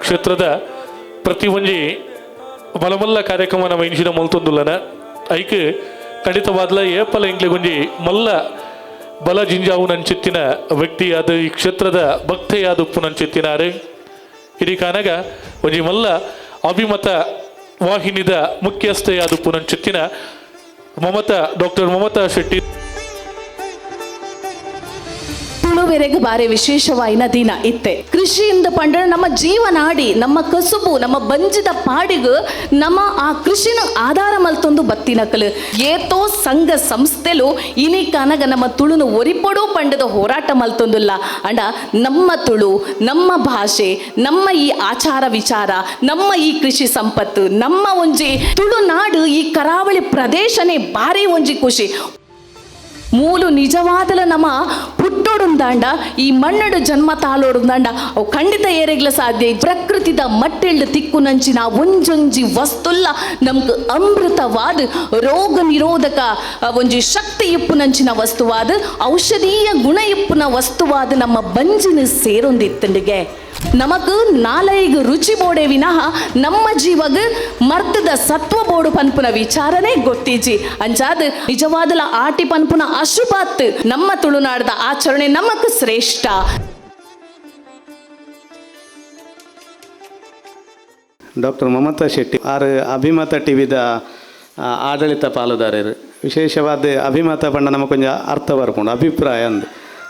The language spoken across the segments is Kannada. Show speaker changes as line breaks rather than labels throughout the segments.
ಕ್ಷೇತ್ರದ ಪ್ರತಿ ಒಂಜಿ ಮಲಮಲ್ಲ ಕಾರ್ಯಕ್ರಮ ನಮ್ಮ ಇಂಚಿನ ಮಲ್ತೊಂದುಲ್ಲನ ಐಕ್ ಖಂಡಿತವಾದ್ಲ ಏಪಲ ಇಂಗ್ಲಿ ಒಂಜಿ ಮಲ್ಲ ಬಲ ಜಿಂಜಾವು ನಂಚಿತ್ತಿನ ವ್ಯಕ್ತಿ ಅದು ಈ ಕ್ಷೇತ್ರದ ಭಕ್ತೆಯಾದ ಉಪ್ಪು ನಂಚಿತ್ತಿನಾರೆ ಇಡೀ ಕಾನಾಗ ಒಂಜಿ ಮಲ್ಲ ಅಭಿಮತ ವಾಹಿನಿದ ಮುಖ್ಯಸ್ಥೆಯಾದ ಉಪ್ಪು ನಂಚಿತ್ತಿನ ಮಮತಾ, ಡಾಕ್ಟರ್ ಮಮತಾ ಶೆಟ್ಟಿ
ತುಳುವೆರೆಗೆ ಬಾರಿ ವಿಶೇಷವಾಯಿನ ದಿನ ಇತ್ತೆ. ಕೃಷಿಯಿಂದ ಪಂಡ ನಮ್ಮ ಜೀವನಾಡಿ, ನಮ್ಮ ಕಸುಬು, ನಮ್ಮ ಬಂಜಿದ ಪಾಡಿಗು ನಮ್ಮ ಆ ಕೃಷಿನ ಆಧಾರ ಮಲ್ತೊಂದು ಬತ್ತಿನಕಲು. ಏತೋ ಸಂಘ ಸಂಸ್ಥೆಲು ಇನಿ ಕನಗ ನಮ್ಮ ತುಳುನು ಒರಿಪೊಡು ಪಂಡದ ಹೋರಾಟ ಮಲ್ತೊಂದುಲ್ಲ ಅಂಡ ನಮ್ಮ ತುಳು, ನಮ್ಮ ಭಾಷೆ, ನಮ್ಮ ಈ ಆಚಾರ ವಿಚಾರ, ನಮ್ಮ ಈ ಕೃಷಿ ಸಂಪತ್ತು, ನಮ್ಮ ಒಂಜಿ ತುಳುನಾಡು ಈ ಕರಾವಳಿ ಪ್ರದೇಶನೇ ಭಾರಿ ಒಂಜಿ ಖುಷಿ. ಮೂಲು ನಿಜವಾದಲ ನಮ್ಮ ಹುಟ್ಟೋಡುಂದಾಂಡ ಈ ಮಣ್ಣಡು ಜನ್ಮ ತಾಳೋಡುಂದಾಂಡ ಅವು ಖಂಡಿತ ಏರೆಗ್ಲ ಸಾಧ್ಯ. ಪ್ರಕೃತಿದ ಮಟ್ಟೆಳ್ಳು ತಿಕ್ಕು ನಂಚಿನ ಒಂಜೊಂಜಿ ವಸ್ತುಲ್ಲ ನಮ್ಗೆ ಅಮೃತವಾದ, ರೋಗ ನಿರೋಧಕ ಒಂಜಿ ಶಕ್ತಿ ಇಪ್ಪು ನಂಚಿನ ವಸ್ತುವಾದ, ಔಷಧೀಯ ಗುಣ ಇಪ್ಪುನ ವಸ್ತುವಾದ ನಮ್ಮ ಬಂಜಿನ ಸೇರೊಂದಿತ್ತಂಡಿಗೆ. ನಮಕ್ ನಾಲೈಗ್ ರುಚಿ ಬೋಡೆ ವಿನಃ ನಮ್ಮ ಜೀವಗ್ ಮರ್ತದ ಸತ್ವ ಬೋಡು ಪನ್ಪುನ ವಿಚಾರನೆ ಗೊತ್ತೀಜಿ. ಅಂಚಾದ್ ನಿಜವಾದಲ ಆಟಿ ಪನ್ಪುನ ಅಶುಭಾತ್ ನಮ್ಮ ತುಳುನಾಡದ ಆಚರಣೆ ನಮಕ್ ಶ್ರೇಷ್ಠ.
ಡಾಕ್ಟರ್ ಮಮತಾ ಶೆಟ್ಟಿ ಆರು ಅಭಿಮತ ಟಿವಿದ ಆಡಳಿತ ಪಾಲುದಾರರು. ವಿಶೇಷವಾದ ಅಭಿಮತ ಪಂಡ ನಮಗೆ ಕೊಂಚ ಅರ್ಥ ಬರ್ಕೊಂಡು ಅಭಿಪ್ರಾಯ ಅಂದು.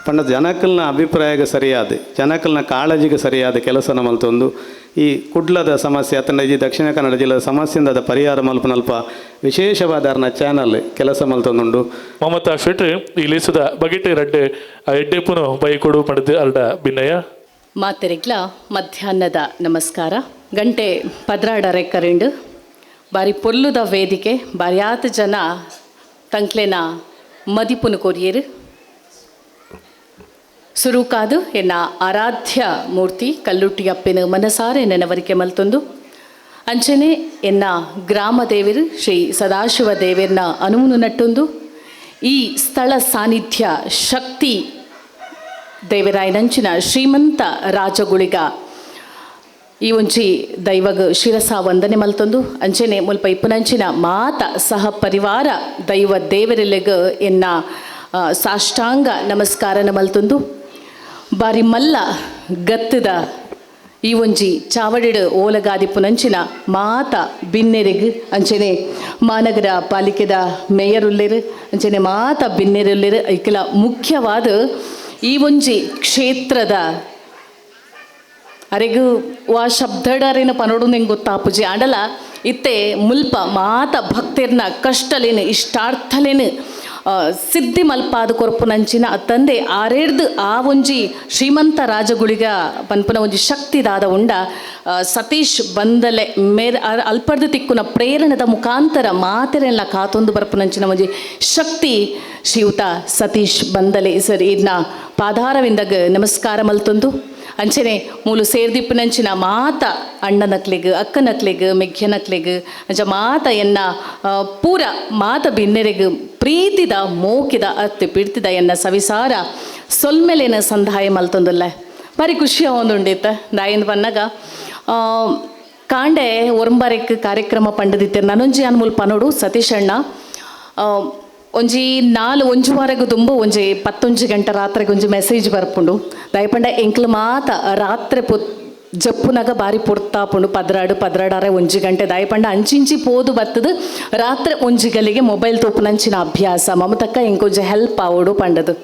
ಪಂಡ ಜನಕಲ್ನ ಅಭಿಪ್ರಾಯಕ್ಕೆ ಸರಿಯಾದ ಜನಕಲ್ನ ಕಾಳಜಿಗೆ ಸರಿಯಾದ ಕೆಲಸ ಮಲ್ತೊಂದು ಈ ಕುಡ್ಲದ ಸಮಸ್ಯೆ ಅಥವಾ ಈ ದಕ್ಷಿಣ ಕನ್ನಡ ಜಿಲ್ಲೆದ ಸಮಸ್ಯೆಯಿಂದ ಅದ ಪರಿಹಾರ ಮಲ್ಪನಲ್ಪ ವಿಶೇಷವಾದ ಅರ್ನ ಚಾನಲ್ ಕೆಲಸ ಮಲ್ತೊಂದುಂಡು
ಮಮತಾ ಶೆಟ್ಟಿ ಈ ಲೇಸದ ಬಗೆಟೆ ರಡ್ಡೆ ಆ ಬೈ ಬೈಕೊಡು ಪಡೆದು ಅಲ್ಡ ಭಿನ್ನಯ
ಮಾತೆರೆಗ್ಲ ಮಧ್ಯಾಹ್ನದ ನಮಸ್ಕಾರ. ಗಂಟೆ ಪದ್ರಾಡರೆ ಕರೆಂಡ್. ಬಾರಿ ಪೊಲ್ಲುದ ವೇದಿಕೆ ಬಾರಿಯಾತ ಜನ ತಂಕ್ಲೆನ ಮದಿಪುನು ಕೊರಿಯರು. ಸುರುಕಾದು ಎನ್ನ ಆರಾಧ್ಯ ಮೂರ್ತಿ ಕಲ್ಲುಟ್ಟಿಯಪ್ಪನ ಮನಸಾರೆ ನೆನವರಿಕೆ ಮಲ್ತೊಂದು. ಅಂಚನೆ ಎನ್ನ ಗ್ರಾಮ ದೇವರು ಶ್ರೀ ಸದಾಶಿವ ದೇವರನ್ನ ಅನುಮುನು ನಟ್ಟೊಂದು. ಈ ಸ್ಥಳ ಸಾನ್ನಿಧ್ಯ ಶಕ್ತಿ ದೇವರಾಯನಂಚಿನ ಶ್ರೀಮಂತ ರಾಜಗುಳಿಗ ಈ ಒಂಚಿ ದೈವಗ್ ಶಿರಸ ವಂದನೆ ಮಲ್ತೊಂದು. ಅಂಚನೆ ಮುಲ್ಪ ಇಪ್ಪುನಂಚಿನ ಮಾತ ಸಹ ಪರಿವಾರ ದೈವ ದೇವರಿಲೆಗ ಎನ್ನ ಸಾಷ್ಟಾಂಗ ನಮಸ್ಕಾರನ ಮಲ್ತೊಂದು. ಬಾರಿ ಮಲ್ಲ ಗತ್ತದ ಈ ಒಂಜಿ ಚಾವಡಿಡು ಓಲಗಾದಿ ಪುನಂಚಿನ ಮಾತ ಬಿನ್ನೆರೆಗ್ ಅಂಚನೆ ಮಾನಗರ ಪಾಲಿಕೆದ ಮೇಯರ್ ಉಲ್ಲೆರು ಅಂಚನೆ ಮಾತ ಬಿನ್ನೆರುಲ್ಲೆರು ಐಕಲ ಮುಖ್ಯವಾದ ಈ ಒಂಜಿ ಕ್ಷೇತ್ರದ ಅರೆಗು ವಾ ಶಬ್ದಡಾರಿನ ಪನೋಡು ನಿಂಗೆ ಗೊತ್ತಾಪುಜಿ ಆಂಡಲ, ಇತ್ತೆ ಮುಲ್ಪ ಮಾತ ಭಕ್ತಿರ್ನ ಕಷ್ಟಲೇನು ಇಷ್ಟಾರ್ಥಲೇನು ಸಿದ್ಧಿ ಮಲ್ಪಾದ ಕೊರಪು ನಂಚಿನ ತಂದೆ ಆರೇರ್ದು ಆ ಒಂಜಿ ಶ್ರೀಮಂತ ರಾಜಗುಳಿಗ ಪನ್ಪುನ ಒಂಜಿ ಶಕ್ತಿದಾದ ಉಂಡ ಸತೀಶ್ ಬಂದಲೆ ಮೇರ್ ಅಲ್ಪರ್ದು ತಿಕ್ಕುನ ಪ್ರೇರಣದ ಮುಖಾಂತರ ಮಾತೆರೆಲ್ಲ ಕಾತೊಂದು ಬರ್ಪುನಂಚಿನ ಒಂಜಿ ಶಕ್ತಿ ಶ್ರೀಯುತ ಸತೀಶ್ ಬಂದಲೆ. ಸರ್ ಇದನ್ನ ಪಾದಾರವಿಂದಾಗ ನಮಸ್ಕಾರ ಮಲ್ತೊಂದು. ಅಂಚನೆ ಮೂಲು ಸೇರ್ದಿಪ್ಪುನಂಚಿನ ಮಾತ ಅಣ್ಣನಕ್ಲೆಗ್ ಅಕ್ಕನಕ್ಲೆಗ್ ಮೆಗ್ಯನಕ್ಲೆಗ್ ಅಂಚ ಮಾತ ಎನ್ನ ಪೂರ ಮಾತ ಬಿನ್ನೆರೆಗ್ ಪ್ರೀತಿದ ಮೋಕಿದ ಅತ್ತೆ ಪಿಡ್ತಿದ ಎನ್ನ ಸವಿಸಾರ ಸೊಲ್ಮೆಲೆನ ಸಂಧಾಯ ಮಲ್ತೊಂದುಲ್ಲ. ಬಾರಿ ಖುಷಿ ಒಂದುಂಡಿತ್ತ ದಾಯಿಂದ ಆ, ಕಾಂಡೆ ಒರಂಬಾರೆಕ್ ಕಾರ್ಯಕ್ರಮ ಪಂಡದಿತ್ತೆ ನನುಂಜಿ ಅನ್ಮೂಲ್ ಪನೋಡು ಸತೀಶ್ ಅಣ್ಣ ಒಂಜಿ ನಾಲ್ ಒಂಜು ವಾರಗು ತುಂಬ ಒಂಜಿ ಪತ್ತೊಂಜಿ ಗಂಟೆ ರಾತ್ರಿ ಒಂಜಿ ಮೆಸೇಜ್ ಬರ್ಪುಂಡು. ದಯಪಂಡ ಎಂಕ್ಲು ಮಾತ ರಾತ್ರಿ ಪೊ ಜಪ್ಪುನಾಗ ಬಾರಿ ಪೊಡ್ತಾಪುಂಡು ಪದ್ರಾಡು, ಪದ್ರಾಡಾರೆ ಒಂಜಿ ಗಂಟೆ. ದಯಪಂಡ ಅಂಚಿಂಚಿ ಪೋದು ಬತ್ತದು ರಾತ್ರಿ ಒಂಜಿಗಲಿಗೆ ಮೊಬೈಲ್ ತೋಪುನಂಚಿನ ಅಭ್ಯಾಸ. ಮಮತಕ್ಕ ಎಂಕೊಂಜಿ ಹೆಲ್ಪ್ ಆವೋಡು ಪಂಡದು.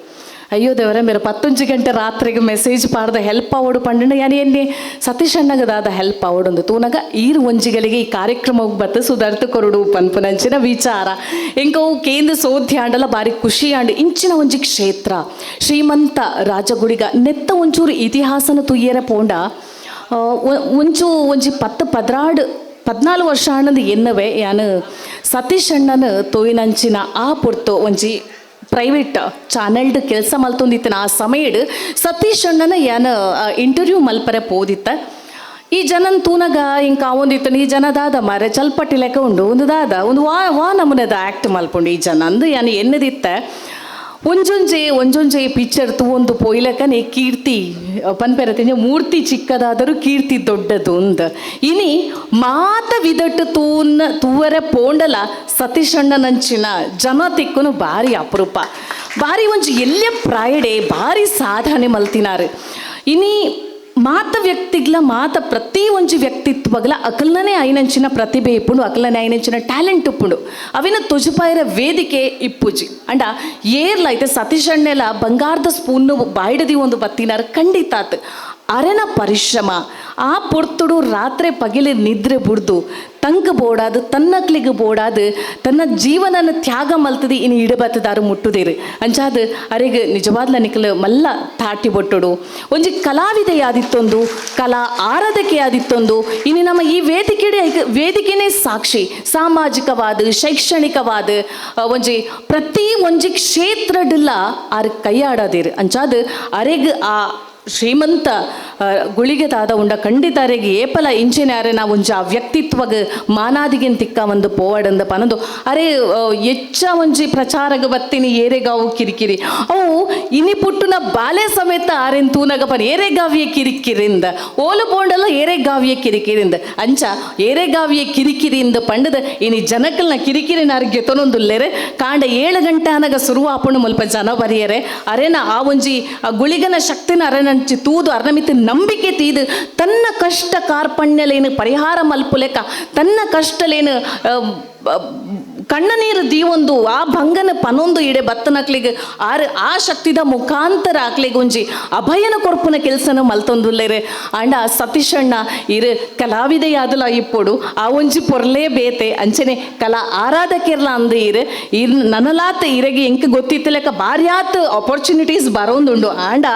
ಅಯ್ಯೋ ದೇವರೇ మీరు పత్తుంచి గంట రాత్రికి మెసేజ్ పాడద ಹೆಲ್ಪ್ ಅವಡು ಪಂಡನ ಯಾನಿ ಎಲ್ಲಿ ಸತೀಶ್ ಅಣ್ಣಗದಾದ ಹೆಲ್ಪ್ ಅವಡೊಂದು ತೂನಗ ಈರು ಒಂಜಿಗಳಿಗೆ ಈ ಕಾರ್ಯಕ್ರಮಕ್ಕೆ ಬತ್ತ ಸುಧಾರ್ತು ಕೊರಡು ಪನ್ಪುನಂಚಿನ ವಿಚಾರ ಎಂಕವು ಕೇಂದ್ರ ಸೋಧ್ಯ ಆಂಡಲ ಬಾರಿ ಖುಷಿ ಆಂಡ್ ಇಂಚಿನ ಒಂಜಿ ಕ್ಷೇತ್ರ ಶ್ರೀಮಂತ ರಾಜಗುಡಿಗ ನೆತ್ತ ಒಂಚೂರು ಇತಿಹಾಸನ ತುಯ್ಯರ ಪೋಂಡ ಆ, ಒ- ಒಂಚು ಒಂಜಿ ಪತ್ತು ಪದ್ರಾಡು ಪದ್ನಾಲ್ಕು ವರ್ಷ ಆನಂದ್ ಎನ್ನವೆ ಯಾನು ಸತೀಶ್ ಅಣ್ಣನ ತೋಯಿನಂಚಿನ ಆ ಪೊರ್ತು ಒಂಜಿ ಪ್ರೈವೇಟ್ ಚಾನೆಲ್ಡ್ ಕೆಲಸ ಮಲ್ತೊಂದಿತ್ತನ. ಆ ಸಮಯಡ್ ಸತೀಶ್ ಅಣ್ಣನ ಯಾನ ಇಂಟರ್ವ್ಯೂ ಮಲ್ಪರೆ ಪೋದಿತ್ತ. ಈ ಜನನ್ ತೂನಗ ಇಂಕ ಒಂದಿತ್ತನ ಈ ಜನದಾದ ಮಾರೆ ಚಲ್ಪಟ್ಟಿ ಲೆಕ್ಕ ಉಂಡು. ಒಂದು ದಾದ, ಒಂದು ವಾ ವಾ ನಮೂನೆದ ಆ್ಯಕ್ಟ್ ಮಲ್ಪುಂಡು ಈ ಜನ ಅಂದು ಯಾನು ಎನ್ನದಿತ್ತ. ಒಂಜೊಂಜೆ ಒಂಜೊಂಜೆ ಪಿಕ್ಚರ್ ತೂವೊಂದು ಪೋಯ್ಲಕನೆ ಕೀರ್ತಿ ಪನ್ಪೆರತಿನ ಮೂರ್ತಿ ಚಿಕ್ಕದಾದರೂ ಕೀರ್ತಿ ದೊಡ್ಡದು ಅಂದ ಇನಿ ಮಾತ ವಿದಟ್ಟು ತೂನ್ನ, ತೂವರ ಪೋಂಡಲ ಸತೀಶಣ್ಣನಂಚಿನ ಜನ ತಿಕ್ಕನು ಭಾರಿ ಅಪರೂಪ. ಭಾರಿ ಒಂಜಿ ಎಲ್ಲ ಪ್ರಾಯಡೆ, ಭಾರಿ ಸಾಧನೆ ಮಲ್ತಿನಾರು. ಇನಿ ಮಾತ ವ್ಯಕ್ತಿಗ್ಲ, ಮಾತ ಪ್ರತಿ ಒಂಜಿ ವ್ಯಕ್ತಿತ್ವಗ್ಲ ಅಕಲ್ನನೇ ಐನಂಚಿನ ಪ್ರತಿಭೆ ಇಪ್ಪುಂಡು, ಅಕಲ್ನನೇ ಐನಂಚಿನ ಟ್ಯಾಲೆಂಟ್ ಉಪ್ಪುಂಡು ಅವಿನ ತುಜುಪಾಯಿರ ವೇದಿಕೆ ಇಪ್ಪುಜಿ. ಅಂಡ ಏರ್ಲ ಐತೆ ಸತೀಶ್ ಅಣ್ಣೆಲ ಬಂಗಾರದ ಸ್ಪೂನ್ ಬಾಯ್ಡದಿ ಒಂದು ಬತ್ತಿನಾರ ಖಂಡಿತಾತ್. ಅರೆನ ಪರಿಶ್ರಮ. ಆ ಪೊರ್ತುಡು ರಾತ್ರಿ ಪಗಿಲಿ ನಿದ್ರೆ ಬುಡ್ದು, ತಂಕ ಬೋಡಾದು, ತನ್ನಕ್ಲಿಗೆ ಬೋಡಾದು, ತನ್ನ ಜೀವನನ ತ್ಯಾಗ ಮಲ್ತದಿ ಇನ್ನು ಇಡಬತ್ತದಾರು ಮುಟ್ಟುದೇರು. ಅಂಚಾದ ಅರೆಗೆ ನಿಜವಾದ ನಿಕಲು ಮಲ್ಲ ತಾಟಿ ಬೊಟ್ಟುಡು. ಒಂಜಿ ಕಲಾವಿದೆಯಾದಿತ್ತೊಂದು, ಕಲಾ ಆರಾಧಕೆಯಾದಿತ್ತೊಂದು ಇನ್ನು ನಮ್ಮ ಈ ವೇದಿಕೆ ವೇದಿಕೆನೇ ಸಾಕ್ಷಿ. ಸಾಮಾಜಿಕವಾದ, ಶೈಕ್ಷಣಿಕವಾದ ಒಂಜಿ ಪ್ರತಿ ಒಂಜಿ ಕ್ಷೇತ್ರಡ್ಲ ಆರು ಕೈಯಾಡದಿರು. ಅಂಚಾದ ಅರೆಗ್ ಆ ಶ್ರೀಮಂತ ಗುಳಿಗೆ ಗುಳಿಗೆದಾದ ಉಂಡ ಖಂಡಿತಾರೆಗೆ ಏಪಲ ಇಂಚಿನಾರೆ ನಾವು ಒಂಜಿ ವ್ಯಕ್ತಿತ್ವಗ ಮಾನಾದಿಗೆನ್ ತಿಕ್ಕ ಒಂದು ಪೋವಾಡಂದ ಪನದು. ಅರೆ ಹೆಚ್ಚ ಒಂಜಿ ಪ್ರಚಾರಗ ಬತ್ತಿನಿ ಏರೆಗಾವು ಕಿರಿಕಿರಿ. ಅವು ಇನಿ ಪುಟ್ಟುನ ಬಾಲೆ ಸಮೇತ ಆರೆನ್ ತೂನಗ ಪನ ಏರೆಗಾವಿಯ ಕಿರಿಕಿರಿಂದ. ಓಲು ಪೋಂಡಲ್ಲ ಏರೆಗಾವಿಯ ಕಿರಿಕಿರಿಂದ. ಅಂಚ ಏರೆಗಾವಿಯ ಕಿರಿಕಿರಿಯಿಂದ ಪಂಡದ ಇನಿ ಜನಕಲ್ನ ಕಿರಿಕಿರಿ ನಾರಿಗೆ ತೊನೊಂದುಲ್ಲೆರೆ. ಕಾಂಡ ಏಳು ಗಂಟೆ ಅನಗ ಶುರು ಆಪುಂಡು ಮುಲ್ಪ ಜನ ಬರಿಯರೆ. ಅರೆನ ಆ ಒಂಜಿ ಗುಳಿಗನ ಶಕ್ತಿನ ಅರೆನಂಚಿ ತೂದು ಅರ್ನಮಿತಿ ನಂಬಿಕೆ ತೀದು ತನ್ನ ಕಷ್ಟ ಕಾರ್ಪಣ್ಯಲೇನು ಪರಿಹಾರ ಮಲ್ಪುಲೆಕ ತನ್ನ ಕಷ್ಟಲೇನು ಆ, ಬ- ಕಣ್ಣ ನೀರು ದೀವೊಂದು, ಆ ಭಂಗನ ಪನೊಂದು ಇಡೆ ಬತ್ತನಕ್ಲಿಗೆ ಆರ್ ಆ ಶಕ್ತಿದ ಮುಖಾಂತರ ಆಕ್ಲಿಗೆ ಒಂಜಿ ಅಭಯನ ಕೊರ್ಪುನ ಕೆಲಸನ ಮಲ್ತೊಂದುಲ್ಲೇರೆ. ಅಂಡ ಸತೀಶಣ್ಣ ಇರು ಕಲಾವಿದೆಯಾದಲ ಇಪ್ಪೊಡು, ಆ ಒಂಜಿ ಪೊರ್ಲೇ ಬೇತೆ, ಅಂಚನೆ ಕಲಾ ಆರಾಧಕಿರ್ಲ ಅಂದ ಇರು. ಇರ್ ನನಲಾತ ಇರಗೆ ಎಂಕ್ ಗೊತ್ತಿತ್ತಲಕ ಬಾರ್ಯಾತ್ ಆಪರ್ಚುನಿಟೀಸ್ ಬರೋಂದುಂಡು. ಆಂಡ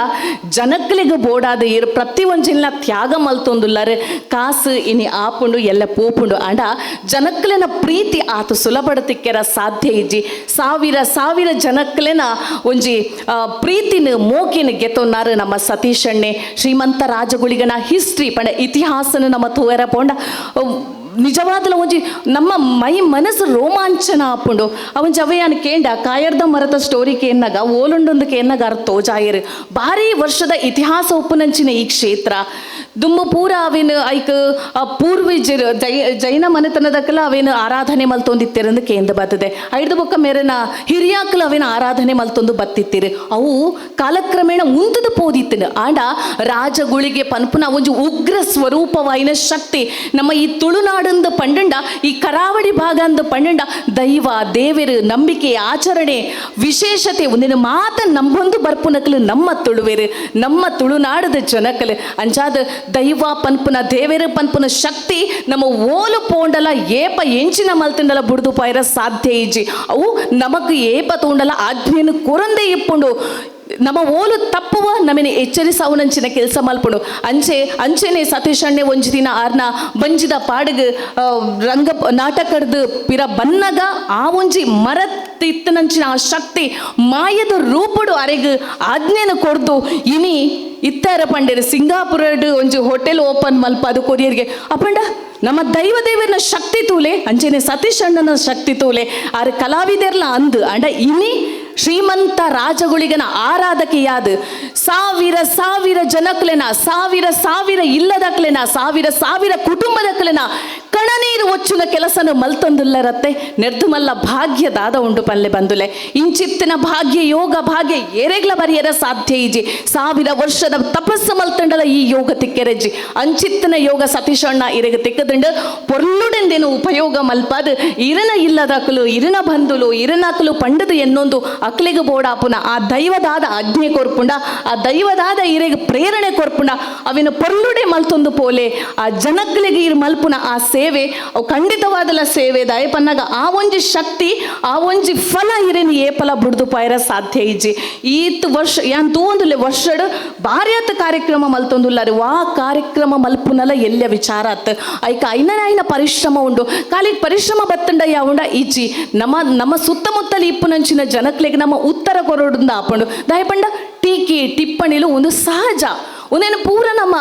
ಜನಕ್ಲಿಗೆ ಬೋಡಾದ ಇರ್ ಪ್ರತಿ ಒಂಜಿನ ತ್ಯಾಗ ಮಲ್ತೊಂದುಲ್ಲಾರೆ. ಕಾಸು, ಇನಿ ಆಪುಂಡು, ಎಲ್ಲ ಪೋಪುಂಡು. ಆಂಡ ಜನಕ್ಲೆನ ಪ್ರೀತಿ ಆತು ಸುಲಭಡತಿಕ್ಕೆರ ಸಾಧ್ಯ ಇಜ್ಜಿ. ಸಾವಿರ ಸಾವಿರ ಜನಕ್ಕಲೇನ ಒಂಜಿ ಪ್ರೀತಿನ ಮೋಕಿನ ಗೆತ್ತೊನ್ನಾರು ನಮ್ಮ ಸತೀಶಣ್ಣೆ. ಶ್ರೀಮಂತ ರಾಜಗುಳಿಗನ ಹಿಸ್ಟ್ರಿ ಪಂಡ ಇತಿಹಾಸನ ನಮ್ಮ ತೋರ ಪೋಂಡ ನಿಜವಾದಲ ಒಂಜಿ ನಮ್ಮ ಮೈ ಮನಸ್ಸು ರೋಮಾಂಚನ ಆಪುಂಡು. ಅವನ್ ಜವಯಾನ್ ಕೇಂಡ ಕಾಯರ್ದ ಮರದ ಸ್ಟೋರಿ ಕೇನ್ನಾಗ ಓಲುಂಡೊಂದು ಕೇನ್ನಾಗ ಅರ್ ತೋಜಾಯರು. ಭಾರಿ ವರ್ಷದ ಇತಿಹಾಸ ಉಪ್ಪುನಂಚಿನ ಈ ಕ್ಷೇತ್ರ. ದುಮ್ಮು ಪೂರ ಅವೇನು ಐಕ್ ಪೂರ್ವಜರು ಜೈ, ಜೈನ ಮನೆತನದಕ್ಕೆಲ್ಲ ಅವೇನು ಆರಾಧನೆ ಮಲ್ತೊಂದಿತ್ತಿರಂದು ಕೇಂದ್ರ ಬರ್ತದೆ. ಐದು ಬೊಕ್ಕ ಮೇರೆನ ಹಿರಿಯಾಕಲ್ ಅವೇನ ಆರಾಧನೆ ಮಲ್ತೊಂದು ಬತ್ತಿತ್ತಿರು. ಅವು ಕಾಲಕ್ರಮೇಣ ಮುಂದದ ಪೋದಿತ್ತಿನ. ಆಂಡ ರಾಜಗುಳಿಗೆ ಪನ್ಪುನ ಒಂದು ಉಗ್ರ ಸ್ವರೂಪವಾಯಿನ ಶಕ್ತಿ. ನಮ್ಮ ಈ ತುಳುನಾಡಿಂದ ಪಂಡಂಡ, ಈ ಕರಾವಳಿ ಭಾಗ ಅಂದ ಪಂಡಂಡ, ದೈವ, ದೇವರು, ನಂಬಿಕೆ, ಆಚರಣೆ, ವಿಶೇಷತೆ ಒಂದಿನ ಮಾತ ನಂಬೊಂದು ಬರ್ಪುನಕಲು ನಮ್ಮ ತುಳುವೆರು, ನಮ್ಮ ತುಳುನಾಡದ ಜನಕಲು. ಅಂಚಾದ ದೈವ ಪನ್ಪುನ, ದೇವೇರ ಪನ್ಪುನ ಶಕ್ತಿ ನಮ್ಮ ಓಲು ಪೋಂಡಲ ಏಪ ಎಂಚಿನ ಮಲ್ತಿಂಡಲ ಬುಡ್ದು ಪಾಯಿರ ಸಾಧ್ಯ ಇಜಿ ಅವು ನಮಕ್ ಏಪ ತೋಂಡಲ ಆಜ್ಞೆಯನ್ನು ಕೊರಂದೇ ಇಪ್ಪುಂಡು. ನಮ್ಮ ಓಲು ತಪ್ಪುವ ನಮ್ಮನೆ ಎಚ್ಚರಿಸ ಅವನಂಚಿನ ಕೆಲಸ ಮಲ್ಪುಡು ಅಂಚೆ, ಅಂಚೆನೆ ಸತೀಶ್ ಅಣ್ಣೆ ಒಂಜಿ ದಿನ ಆರ್ನ ಬಂಜಿದ ಪಾಡಗ ರಂಗ ನಾಟಕದ ಪಿರ ಬನ್ನಗ ಆ ಒಂಜಿ ಮರತ್ತಿತ್ತನಂಚಿನ ಆ ಶಕ್ತಿ ಮಾಯದ ರೂಪಡು ಅರೆಗ್ ಆಜ್ಞೆನ ಕೊಡ್ದು ಇನಿ ಇತ್ತರ ಪಂಡೇರು ಸಿಂಗಾಪುರಡ್ ಒಂಜಿ ಹೋಟೆಲ್ ಓಪನ್ ಮಲ್ಪ ಅದು ಕೊರಿಯರ್ಗೆ. ಅಪಂಡ, ನಮ್ಮ ದೈವ ದೇವರನ ಶಕ್ತಿ ತೂಲೆ, ಅಂಚೆನೆ ಸತೀಶ್ ಅಣ್ಣನ ಶಕ್ತಿ ತೂಲೆ, ಆರ್ ಕಲಾವಿದರ್ಲ ಅಂದು. ಅಂಡ ಇನಿ ಶ್ರೀಮಂತ ರಾಜಗುಳಿಗನ ಆರಾಧಕೆಯಾದ ಸಾವಿರ ಸಾವಿರ ಜನಕ್ಲೆನ ಸಾವಿರ ಸಾವಿರ ಇಲ್ಲದಕ್ಲೆನ ಸಾವಿರ ಸಾವಿರ ಕುಟುಂಬದಕ್ಲೆನ ಕಣನೀರು ಒಚ್ಚುನ ಕೆಲಸನು ಮಲ್ತೊಂದುಲ್ಲರತ್ತೆ. ನೆರ್ದುಮಲ್ಲ ಭಾಗ್ಯದಾದ ಉಂಡು ಪಲ್ಲೆ ಬಂದುಲೆ. ಇಂಚಿತ್ತಿನ ಭಾಗ್ಯ, ಯೋಗ ಭಾಗ್ಯ ಏರೆಗ್ಲ ಬರಿಯರ ಸಾಧ್ಯ ಇಜಿ ಸಾವಿರ ವರ್ಷದ ತಪಸ್ಸು ಮಲ್ತಂಡಲ ಈ ಯೋಗ ತಿಕ್ಕೆರೆಜ್ಜಿ. ಅಂಚಿತ್ತಿನ ಯೋಗ ಸತೀಶಣ್ಣ ಇರೆಗ ತಿಕ್ಕದಂಡು. ಪೊರ್ಲುಡೆಂದೇನು ಉಪಯೋಗ ಮಲ್ಪಾದು. ಇರನ ಇಲ್ಲದ ಅಕಲು ಇರನ ಬಂದುಲು, ಇರನಕಲು ಪಂಡದು ಎನ್ನೊಂದು ಅಕ್ಲಿಗೆ ಬೋಡಾಪುನ. ಆ ದೈವದಾದ ಆಜ್ಞೆ ಕೊರ್ಪುಂಡ. ಆ ದೈವದಾದ ಇರೆಗೆ ಪ್ರೇರಣೆ ಕೊರ್ಪುಂಡ. ಅವಿನ ಪೊರ್ಲುಡೆ ಮಲ್ತೊಂದು ಪೋಲೆ. ಆ ಜನಗಳಿಗೆ ಇರ್ ಮಲ್ಪುನ ಆ ಸೇವೆ ಅವು ಖಂಡಿತವಾದಲ ಸೇವೆ. ದಯಪನ್ನಾಗ ಆ ಒಂಜಿ ಶಕ್ತಿ, ಆ ಒಂಜಿ ಫಲ ಇರೇನು ಏ ಫಲ ಬುಡ್ದು ಪಾಯಿರ ಸಾಧ್ಯ ಇಜ್ಜಿ ಈತ್ ವರ್ಷ, ಯಾನ್ ತೂವೊಂದುಲ್ಲೆ ವರ್ಷಡ್ ಭಾರ್ಯಾತ ಕಾರ್ಯಕ್ರಮ ಮಲ್ತೊಂದುಲ್ಲಾರೆ. ವಾ ಕಾರ್ಯಕ್ರಮ ಮಲ್ಪುನಲ ಎಲ್ಲ ವಿಚಾರ ಆತ್. ಐಕ ಐನ ಐನ ಪರಿಶ್ರಮ ಉಂಡು. ಖಾಲಿ ಪರಿಶ್ರಮ ಬತ್ತಂಡ ಯಾವುಂಡ ಇಜ್ಜಿ ನಮ್ಮ ನಮ್ಮ ಸುತ್ತಮುತ್ತಲ ಇಪ್ಪುನಂಚಿನ ಜನಕ್ಲೆಗೆ ನಮ್ಮ ಉತ್ತರ ಕೊರೋಡಿಂದ ಆಪಂಡು. ದಯಪಂಡ ಟೀಕೆ ಟಿಪ್ಪಣಿಲು ಒಂದು ಸಹಜ. ಒಂದೇನು ಪೂರ ನಮ್ಮ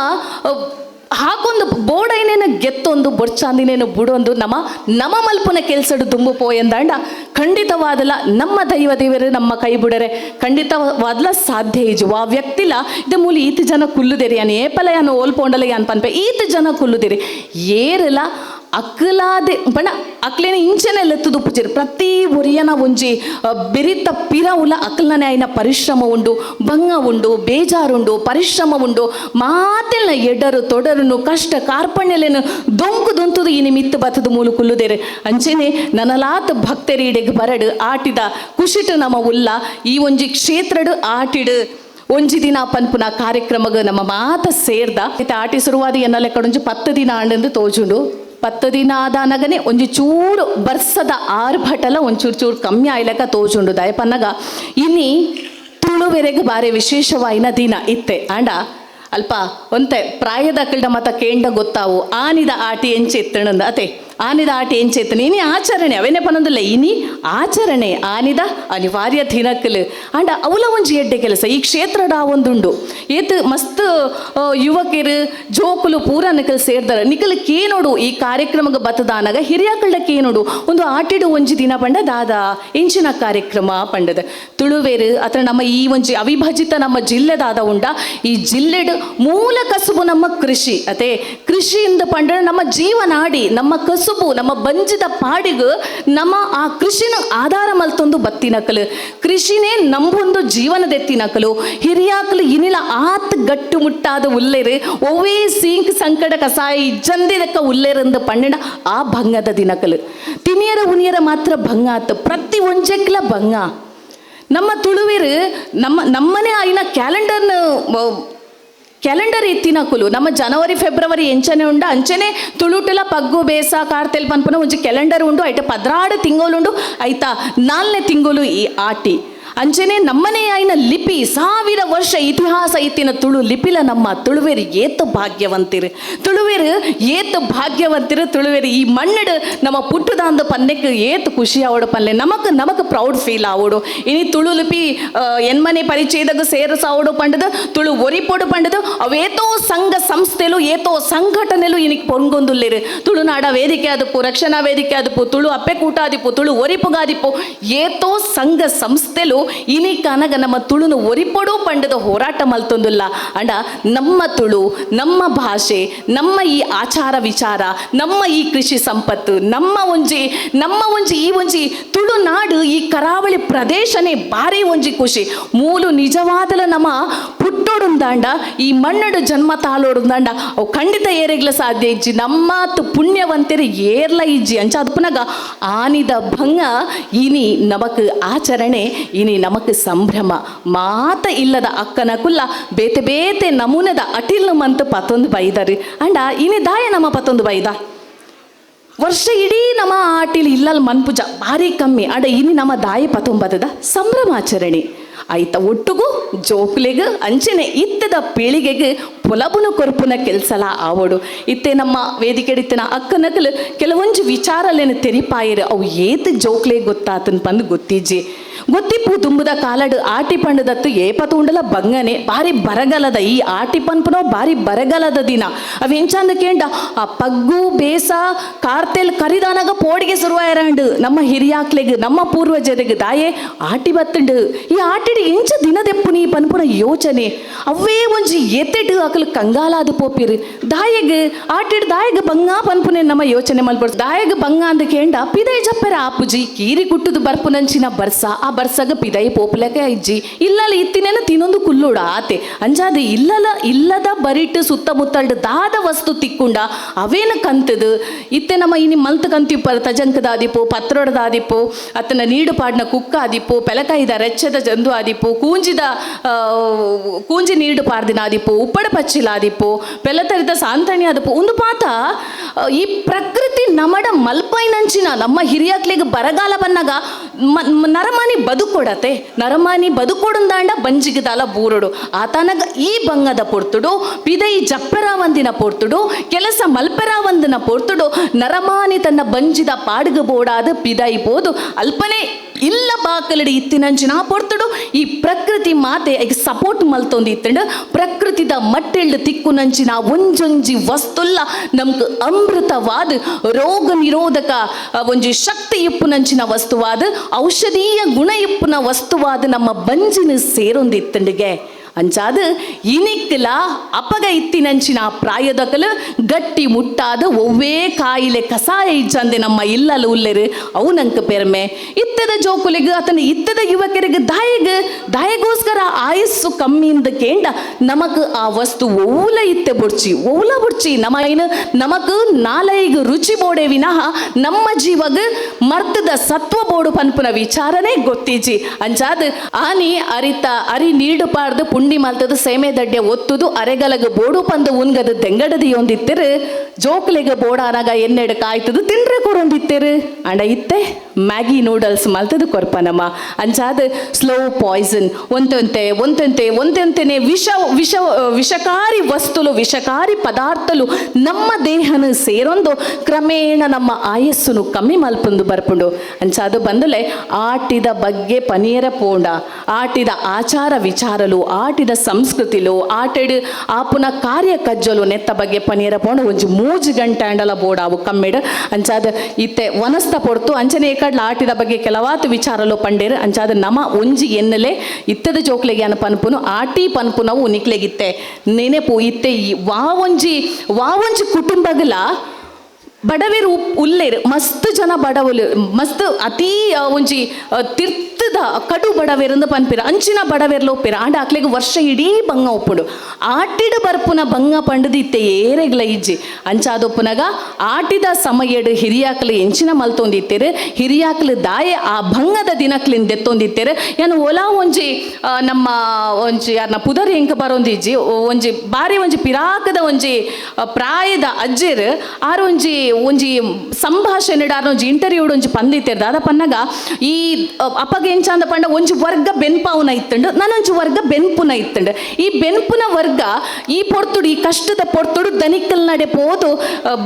ಹಾಕೊಂದು ಬೋಡೈನೇನು ಗೆತ್ತೊಂದು ಬೊರ್ಚಾಂದಿನೇನು ಬುಡೊಂದು ನಮ್ಮ ನಮ ಮಲ್ಪುನ ಕೆಲ್ಸಡು ದುಂಬು ಪೋ ಎಂದಾಂಡ ಖಂಡಿತವಾದಲ ನಮ್ಮ ದೈವ ದೇವರೇ ನಮ್ಮ ಕೈ ಬಿಡರೆ. ಖಂಡಿತವಾದಲ ಸಾಧ್ಯ ಇಜು ಆ ವ್ಯಕ್ತಿಲ ಇದು ಮೂಲಿ ಈತ ಜನ ಕುಲ್ಲುದೇರಿ. ಯಾನ್ ಏಪಲ ಯಾನು ಓಲ್ಪೊಂಡಲ ಯಾನ್ ಪನ್ಪೆ. ಈತ ಜನ ಕುಲ್ಲುದಿರಿ. ಏರಲ ಅಕ್ಕಲಾದೆ ಬಣ, ಅಕ್ಲೇನ ಇಂಚನೆ ಲೆತ್ತದು ಪೂಜೆರು ಪ್ರತಿ ಒರಿಯನ ಒಂಜಿ ಬೆರಿತ ಪಿರ ಉಲ ಅಕ್ಲನೆ ಆಯ್ನ ಪರಿಶ್ರಮ ಉಂಡು, ಭಂಗ ಉಂಡು, ಬೇಜಾರುಂಡು, ಪರಿಶ್ರಮ ಉಂಡು ಮಾತೆಲ್ಲ ಎಡರು ತೊಡರುನು, ಕಷ್ಟ ಕಾರ್ಪಣ್ಯಲೇನು ದೊಂಕು ದೊಂತುದು ಈ ನಿಮಿತ್ತ ಬತ್ತದು ಮೂಲು ಕುಲ್ಲುದೇರೆ. ಅಂಚೆನೆ ನನಲಾತ ಭಕ್ತರೀಡೆಗೆ ಬರಡು, ಆಟಿದ ಕುಶಿಟ ನಮ ಉಲ್ಲ, ಈ ಒಂಜಿ ಕ್ಷೇತ್ರಡು ಆಟಿಡು. ಒಂಜಿ ದಿನ ಪನ್ಪುನ ಕಾರ್ಯಕ್ರಮಗ ನಮ್ಮ ಮಾತ ಸೇರ್ದ. ಆಟಿ ಶುರುವಾದ ಎನ್ನಲೆ ಕಡೊಂಜಿ ಪತ್ತು ದಿನ ಆಂಡಂದು ತೋಜುಂಡು. ಆದಾನಗನೆ ಒಂಜಿ ಚೂರು ಬರ್ಸದ ಆರ್ಭಟಲ ಒಂಚೂರು ಚೂರು ಕಮ್ಮಿ ಆಯ್ಲಕ ತೋಜುಂಡು. ದಯಪನ್ನಗ ಇನ್ನಿ ತುಳುವೆರೆಗೆ ಬಾರಿ ವಿಶೇಷವಾಯಿನ ದಿನ ಇತ್ತೆ. ಆಂಡ ಅಲ್ಪ ಒಂತೆ ಪ್ರಾಯದ ಕಿಲ್ಡ ಮತ ಕೇಂಡ ಗೊತ್ತಾವು. ಆನಿದ ಆಟಿ ಎಂಚೆ ಎತ್ತಣಂದ ಅತೆ ಆನಿದ ಆಟ ಎಂಚೆ ಚೇತನ ಇನಿ ಆಚರಣೆ, ಅವೇನೆ ಪನ್ನೊಂದಿಲ್ಲ. ಇನಿ ಆಚರಣೆ, ಆನಿದ ಅನಿವಾರ್ಯ ದಿನಕ್ಕಲು ಅಂಡ ಅವಲ ಒಂಜಿ ಎಡ್ಡೆ ಕೆಲಸ, ಈ ಕ್ಷೇತ್ರಡ ಒಂದುಂಡು. ಏತ್ ಮಸ್ತ್ ಯುವಕರು ಜೋಕುಲು ಪೂರ ನಿಕಲ್ ಸೇರ್ದಾರ. ನಿಕಲ್ ಕೇನೋಡು ಈ ಕಾರ್ಯಕ್ರಮಕ್ಕೆ ಬತ್ತದಾನಾಗ ಹಿರಿಯಕಳ್ಳ ಕೇನೋಡು ಒಂದು ಆಟಿಡು ಒಂಜಿ ದಿನ ಪಂಡ, ದಾದಾ, ಇಂಚಿನ ಕಾರ್ಯಕ್ರಮ ಪಂಡದ. ತುಳುವೇರು ಅತ್ರ ನಮ್ಮ ಈ ಒಂಜಿ ಅವಿಭಜಿತ ನಮ್ಮ ಜಿಲ್ಲೆದಾದ ಉಂಡ. ಈ ಜಿಲ್ಲೆಡ್ ಮೂಲ ಕಸುಬು ನಮ್ಮ ಕೃಷಿ. ಅತೆ, ಕೃಷಿಯಿಂದ ಪಂಡ ನಮ್ಮ ಜೀವನಾಡಿ, ನಮ್ಮ ಕಸುಬು ನಮ್ಮ ಬಂಜಿದ ಪಾಡಿಗೆ ನಮ್ಮ ಆ ಕೃಷಿನ ಆಧಾರ ಮಲ್ತೊಂದು ಬತ್ತಿನಕಲು ಕೃಷಿನೇ ನಂಬೊಂದು ಜೀವನದೆತ್ತಿನಕಲು ಹಿರಿಯಾಕಲು ಇನಿಲ ಆತ್ ಗಟ್ಟು ಮುಟ್ಟಾದ ಉಲ್ಲೇರು. ಒವೇ ಸೀಂಕ್ ಸಂಕಟ ಕಸಾಯಿ ಜಂದಿದಕ್ಕ ಉಲ್ಲೇರಂದು ಪಣ್ಣಿನ ಆ ಭಂಗದ ದಿನಕಲು. ತಿನಿಯರ ಉನಿಯರ ಮಾತ್ರ ಭಂಗ ಆತ. ಪ್ರತಿ ಒಂಜೆಕ್ಲ ಭಂಗ. ನಮ್ಮ ತುಳುವಿರು ನಮ್ಮ ನಮ್ಮನೆ ಆಯ್ನ ಕ್ಯಾಲೆಂಡರ್ನ ಕ್ಯಾಲೆಂಡರ್ ಎತ್ತಿನ ಕುಲು ನಮ್ಮ ಜನವರಿ ಫೆಬ್ರವರಿ ಎಂಚನೆ ಉಂಡ ಅಂಚನೆ ತುಳುಟಲ ಪಗ್ಗು ಬೇಸ ಕಾರ್ತೆಲ್ ಪನ್ಪನ ಒಂಜಿ ಕ್ಯಾಲೆಂಡರ್ ಉಂಡು ಐಟ ಪದ್ರಾಡು ತಿಂಗಳು ಐತಾ ನಾಲ್ನೇ ತಿಂಗಳು ಈ ಆಟಿ ಅಂಚನೆ ನಮ್ಮನೆ ಆಯ್ನ ಲಿಪಿ ಸಾವಿರ ವರ್ಷ ಇತಿಹಾಸ ಇತ್ತಿನ ತುಳು ಲಿಪಿಲ ನಮ್ಮ ತುಳುವೇರು ಏತು ಭಾಗ್ಯವಂತಿರು. ತುಳುವೇರು ಏತು ಭಾಗ್ಯವಂತಿರು ತುಳುವೇರು ಈ ಮಣ್ಣಡು ನಮ್ಮ ಪುಟ್ಟದಾಂದ ಪನ್ನೆಕ್ ಏತು ಖುಷಿ ಆವಡು ಪನ್ಲೆ ನಮಕ್ ನಮಕ್ ಪ್ರೌಡ್ ಫೀಲ್ ಆವಡು. ಇನಿ ತುಳು ಲಿಪಿ ಆ, ಎನ್ಮನೆ ಪರಿಚಯದಾಗ ಸೇರಸ ಆವಡು ಪಂಡದು ತುಳು ಒರಿಪೊಡು ಪಂಡದು ಅವೇತೋ ಸಂಘ ಸಂಸ್ಥೆಲು ಏತೋ ಸಂಘಟನೆಲು ಇನಿಕ್ ಪೊಂಗೊಂದುಲ್ಲೇರು. ತುಳುನಾಡ ವೇದಿಕೆ ಆದಿಪ್ಪು ರಕ್ಷಣಾ ವೇದಿಕೆ ಆದಿಪ್ಪು ತುಳು ಅಪ್ಪೆ ಕೂಟ ಆದಿಪ್ಪು ತುಳು ಒರಿಪುಗಾದಿಪ್ಪು ಏತೋ ಸಂಘ ಸಂಸ್ಥೆಲು ಇನಿ ಕನಗ ನಮ್ಮ ತುಳುನು ಒರಿಪೊಡು ಪಂಡದ ಹೋರಾಟ ಮಲ್ತೊಂದುಲ್ಲ. ಅಂಡ ನಮ್ಮ ತುಳು, ನಮ್ಮ ಭಾಷೆ, ನಮ್ಮ ಈ ಆಚಾರ ವಿಚಾರ, ನಮ್ಮ ಈ ಕೃಷಿ ಸಂಪತ್ತು, ನಮ್ಮ ಒಂಜಿ ನಮ್ಮ ಒಂಜಿ ಈ ಒಂಜಿ ತುಳುನಾಡು ಈ ಕರಾವಳಿ ಪ್ರದೇಶನೇ ಭಾರಿ ಒಂಜಿ ಖುಷಿ. ಮೂಲು ನಿಜವಾದಲ ನಮ್ಮ ಪುಟ್ಟೋಡುಂದಾಂಡ ಈ ಮಣ್ಣಡು ಜನ್ಮ ತಾಳೋಡುಂದಾಂಡ ಅವು ಖಂಡಿತ ಏರೆಗ್ಲ ಸಾಧ್ಯ ಇಜ್ಜಿ. ನಮ್ಮತ್ತು ಪುಣ್ಯವಂತರಿ ಏರ್ಲ ಇಜ್ಜಿ. ಅಂಚ ಅದ್ಪುನಗ ಆನಿದ ಭಂಗ, ಇನಿ ನಮಕ್ ಆಚರಣೆ, ಇನಿ ನಮಕ್ ಸಂಭ್ರಮ. ಮಾತ ಇಲ್ಲದ ಅಕ್ಕನ ಕುಲ್ಲ ಬೇತೆ ಬೇತೆ ನಮೂನದ ಅಟಿಲ್ ಮಂತ್ ಪತ್ತೊಂದು ಬೈದರಿ. ಅಂಡ, ಇನಿ ದಾಯ ನಮ್ಮ ಪತ್ತೊಂದು ಬೈದ? ವರ್ಷ ಇಡೀ ನಮ್ಮ ಆಟಿಲ್ ಇಲ್ಲಲ್ ಮನ್ಪುಜ ಭಾರಿ ಕಮ್ಮಿ. ಅಡ, ಇನಿ ನಮ್ಮ ದಾಯಿ ಪತ್ತೊಂಬತ್ತದ ಸಂಭ್ರಮಾಚರಣೆ ಆಯ್ತ ಒಟ್ಟುಗು ಜೋಕ್ಲೆಗ್, ಅಂಚನೆ ಇತ್ತದ ಪೀಳಿಗೆಗೆ ಪೊಲಬುನ ಕೊರ್ಪುನ ಕೆಲ್ಸಲ ಆವಡು. ಇತ್ತೆ ನಮ್ಮ ವೇದಿಕೆ ಇತ್ತಿನ ಅಕ್ಕನಕಲು ಕೆಲವೊಂದು ವಿಚಾರಲೇನು ತೆರಿಪಾಯಿರು, ಅವು ಏತ್ ಜೋಕ್ಲೆ ಗೊತ್ತಾತನ್ ಬಂದು ಗೊತ್ತಿಜ್ಜಿ. ಗೊತ್ತಿಪ್ಪು ತುಂಬುದ ಕಾಲಡು ಆಟಿ ಪಂಡದತ್ತು ಏಪತುಂಡಲ ಬಂಗನೆ ಬಾರಿ ಬರಗಲದ ಈ ಪನ್ಪುನೋ ಬಾರಿ ಬರಗಲದ ದಿನ. ಅವೆಂಚಂದ ಕೇಂಡ, ಆ ಪಗ್ಗು, ಬೇಸ, ಕಾರ್ತೆಲ್ ಕರಿದಾನಾಗ ಪೋಡಿಗೆ ಶುರುವಾಯರಂಡು ನಮ್ಮ ಹಿರಿಯಾಕ್ಲೆಗ್, ನಮ್ಮ ಪೂರ್ವಜರಿಗೆ ದಾಯೆ ಆಟಿ ಬತ್ತಂಡು. ಈ ಆಟಿಡು ಎಂಚ ದಿನದೆಪ್ಪು ನೀ ಪನ್ಪುನ ಯೋಚನೆ. ಅವೇ ಒಂಜಿ ಎತ್ತೆಡು ಅಕಲ್ ಕಂಗಾಲಾದ ಪೋಪಿರು. ದಾಯೆಗ್, ಆಟಿಡ್ ದಾಯೆಗ್ ಬಂಗ ಪನ್ಪುನೆ ನಮ್ಮ ಯೋಚನೆ ಮಲ್ಪಡ್ತು ದಾಯೆಗ್ ಬಂಗ ಅಂದ ಕೇಂಡ, ಪಿದೈ ಜಪ್ಪರ ಆಪುಜಿ, ಕೀರಿ ಕುಟ್ಟುದು ಬರ್ಪುನಂಚಿನ ಬರ್ಸ ಬರ್ಸಗ ಪಿದೈ ಪೋಪಲಕ್ಕೆ ಅಜ್ಜಿ ಇಲ್ಲಲ್ಲ ಇತ್ತಿನೇನ ತಿನ್ನೊಂದು ಕುಲ್ಲುಡ ಆತೆ. ಅಂಜಾದ ಇಲ್ಲಲ ಇಲ್ಲದ ಬರಿಟ್ ಸುತ್ತಮುತ್ತಲ್ಡ್ ದಾದ ವಸ್ತು ತಿಕ್ಕುಂಡ. ಅವೇನ ಕಂತದು? ಇತ್ತೆ ನಮ್ಮ ಇನಿ ಕಂತಿ ಪರ ತಜಂಕದ ಆದಿಪ್ಪು ಪತ್ರೊಡದ ಆದಿಪ್ಪು ಅತ್ತನ ನೀಡು ಪಾಡ್ನ ಕುಕ್ಕ ಆದಿಪ್ಪು, ಪೆಲಕಾಯಿದ ರೆಚ್ಚದ ಜಂದು ಆದಿಪ್ಪು, ಕೂಂಜಿದ ಕೂಂಜಿ ನೀಡು ಪಾಡ್ದಿನ ಆದಿಪ್ಪು, ಉಪ್ಪಡ ಪಚ್ಚಿಲ ಆದಿಪ್ಪು, ಪೆಲತರಿದ ಸಾಂತಣಿ ಆದಿಪ್ಪು. ಒಂದು ಪಾತ, ಈ ಪ್ರಕೃತಿ ನಮಡ ಮಲ್ಪೈನಂಚಿನ ನಮ್ಮ ಹಿರಿಯಕ್ಲಿಗೆ ಬರಗಾಲ ಬಂದಾಗ ನರಮಾನಿ ಬದುಕೊಡತೆ ನರಮಾನಿ ಬದುಕೊಡುಂದಾಂಡ ಬಂಜಿಗದಾಲ ಬೂರುಡು. ಆತನಗ ಈ ಬಂಗದ ಪೊರ್ತುಡು, ಪಿದೈ ಜಪ್ಪರ ಒಂದಿನ ಪೊರ್ತುಡು, ಕೆಲಸ ಮಲ್ಪರ ಒಂದಿನ ಪೊರ್ತುಡು, ನರಮಾನಿ ತನ್ನ ಬಂಜಿದ ಪಾಡ್ಗ ಬೋಡಾದ ಪಿದೈ. ಬೋದು ಅಲ್ಪನೆ ಇಲ್ಲ ಬಾಕಲಡಿ ಇತ್ತಿನಂಚಿನ ಪೊರ್ತುಡು. ಈ ಪ್ರಕೃತಿ ಮಾತೆ ಸಪೋರ್ಟ್ ಮಲ್ತೊಂದು ಇತ್ತಂಡು. ಪ್ರಕೃತಿದ ಮಟ್ಟೆಳ್ಳು ತಿಕ್ಕುನಂಚಿನ ಒಂಜೊಂಜಿ ವಸ್ತುಲ್ಲ. ನಮ್ಗೆ ಅಮೃತವಾದ ರೋಗ ನಿರೋಧಕ ಒಂಜಿ ಶಕ್ತಿ ಇಪ್ಪುನಂಚಿನ ವಸ್ತುವಾದ, ಔಷಧೀಯ ಗುಣ ಇಪ್ಪುನ ವಸ್ತುವಾದ ನಮ್ಮ ಬಂಜಿನ ಸೇರೊಂದಿತ್ತಂಡಿಗೆ ಅಂಚಾದ ಇನಿಕ್ಕಲ ಅಪಗ ಇತ್ತಿನಂಚಿನ ಪ್ರಾಯದಕಲು ಗಟ್ಟಿ ಮುಟ್ಟಾದ ಒವ್ವೇ ಕಾಯಿಲೆ ಕಸಾಯ ಇಜ್ಜಂದೆ ನಮ್ಮ ಇಲ್ಲಲು ಉಲ್ಲೆರು. ಅವು ಪೆರ್ಮೆ, ಇತ್ತದ ಜೋಕುಲಿಗೆ, ಆತನ ಇತ್ತದ ಯುವಕರಿಗೆ ದಾಯಗ, ದಾಯಗೋಸ್ಕರ ಆಯಸ್ಸು ಕಮ್ಮಿಯಿಂದ ಕೇಂಡ, ನಮಕ್ ಆ ವಸ್ತು ಓಲ ಇತ್ತೆ ಬುಡ್ಚಿ ಓಲ ಬುಡ್ಚಿ ನಮ್ಮ ಏನು ನಮಕ್ ನಾಲೈಗ ರುಚಿ ಬೋಡೆ ವಿನಃ ನಮ್ಮ ಜೀವಗ ಮರ್ತದ ಸತ್ವ ಬೋಡು ಪನ್ಪುನ ವಿಚಾರನೇ ಗೊತ್ತೀಜಿ. ಅಂಚಾದ ಆನಿ ಅರಿತ, ಅರಿ ನೀಡು ಪಾಡ್ದು ಪುಂಡಿ ಮಲ್ತದ ಸೇಮೆ ದಡ್ಡೆ ಒತ್ತುದು ಅರೆಗಲಗ ಬೋಡು ಪಂದು ಉನ್ಗದ ತೆಂಗಡದ ಒಂದಿತ್ತಿರು ಜೋಕ್ಲೆಗ ಬೋಡಾನಗ ಎನ್ನೆಡು ಕಾಯ್ತದು ತಿಂಡ್ರೆ ಕೊರೊಂದಿತ್ತಿರು. ಅಂಡ ಇತ್ತೆ. ಮ್ಯಾಗಿ ನೂಡಲ್ಸ್ ಮಲ್ತದು ಕೊರ್ಪನಮ್ಮ ಅಂಚಾದ ಸ್ಲೋ ಪಾಯ್ಸನ್ ಒಂತೊಂತೆ ಒಂತೊಂತೆ ಒಂತೊಂತೆನೆ ವಿಷ ವಿಷ, ವಿಷಕಾರಿ ವಸ್ತುಲು, ವಿಷಕಾರಿ ಪದಾರ್ಥಲು ನಮ್ಮ ದೇಹನ ಸೇರೊಂದು ಕ್ರಮೇಣ ನಮ್ಮ ಆಯಸ್ಸನ್ನು ಕಮ್ಮಿ ಮಲ್ಪಂದು ಬರ್ಪುಂಡು. ಅಂಚಾದು ಬಂದಲೆ ಆಟಿದ ಬಗ್ಗೆ ಪನಿಯರ ಪೋಂಡ. ಆಟಿದ ಆಚಾರ ವಿಚಾರಲು, ಆಟಿದ ಸಂಸ್ಕೃತಿಲು, ಆಟೆಡು ಆಪುನ ಕಾರ್ಯ ಕಜ್ಜಲು ನೆತ್ತ ಬಗ್ಗೆ ಪನೀರ ಪೋಂಡ. ಒಂಜಿ ಮೂಜು ಗಂಟೆ ಅಂಡಲ ಬೋಡಾವು ಕಮ್ಮಿಡ. ಅಂಚಾದ ಇತ್ತೆ ವನಸ್ತ ಪೊಡ್ತು ಅಂಚನೆ ಏಕಡ್ಲ ಆಟಿದ ಬಗ್ಗೆ ಕೆಲವಾತು ವಿಚಾರಲು ಪಂಡೇರು ಅಂಚಾದ ನಮ ಒಂಜಿ ಎನ್ನಲೆ ಇತ್ತದ ಜೋಕ್ಲೆಗೆ ಅನ್ನ ಪನ್ಪುನು ಆಟಿ ಪನ್ಪುನವು ನಿಕ್ಲೆಗಿತ್ತೆ. ನೆನೆಪು ಇತ್ತೆ ಈ ವಾ ಒಂಜಿ ವಾ ಒಂಜಿ ಕುಟುಂಬಗಲ ಬಡವೇರು ಉಲ್ಲೇರು ಮಸ್ತ್ ಜನ ಬಡವಲು ಮಸ್ತ್ ಅತೀ ಒಂಜಿ ಆ, ತಿರ್ತದ ಕಡು ಬಡವೆರಂದು ಪನ್ಪಿರ, ಅಂಚಿನ ಬಡವೇರ್ಲ ಒಪ್ಪಿರ. ಆಂಡ ಅಕ್ಲೆಗ್ ವರ್ಷ ಇಡೀ ಬಂಗ ಒಪ್ಪುಡು. ಆಟಿಡ ಬರ್ಪುನ ಬಂಗ ಪಂಡದಿತ್ತೆ ಏರೆಗ್ಲ ಇಜ್ಜಿ. ಅಂಚಾದೊಪ್ಪುನಗ ಆಟಿದ ಸಮಯಡು ಹಿರಿಯಾಕ್ಲು ಎಂಚಿನ ಮಲ್ತೊಂದಿತ್ತೇರು ಹಿರಿಯಾಕ್ಲು ದಾಯೆ ಆ ಭಂಗದ ದಿನಕ್ಲಿಂದ ದೆತ್ತೊಂದಿತ್ತೇರು ಏನು ಒಲಾ ಒಂಜಿ ನಮ್ಮ ಒಂಜಿ ಯಾರನ್ನ ಪುದರ್ ಹೆಂಕ ಬರೋಂದಿಜ್ಜಿ ಒಂಜಿ ಬಾರಿ ಒಂಜಿ ಪಿರಾಕದ ಒಂಜಿ ಪ್ರಾಯದ ಅಜ್ಜಿರ್, ಆರು ಒಂಜಿ ಒಂಜಿ ಸಂಭಾಷಣೆ ಒಂಜಿ ಇಂಟರ್ವ್ಯೂ ಒಂಜಿ ಪಂದಿತ್ತೇರು ದಾದ ಪನ್ನಗ ಈ ಅಪಗೆ ಎಂಚ ಅಂದ ಪಂಡ, ಒಂಜಿ ವರ್ಗ ಬೆನ್ಪಾವುನ ಇತ್ತಂಡು ನಾನೊಂಜಿ ವರ್ಗ ಬೆನ್ಪುನ ಇತ್ತಂಡು. ಈ ಬೆನ್ಪುನ ವರ್ಗ, ಈ ಪೊರ್ತುಡು ಈ ಕಷ್ಟದ ಪೊರ್ತುಡು ದನಿಕಲ್ ನಡೆ ಪೋದು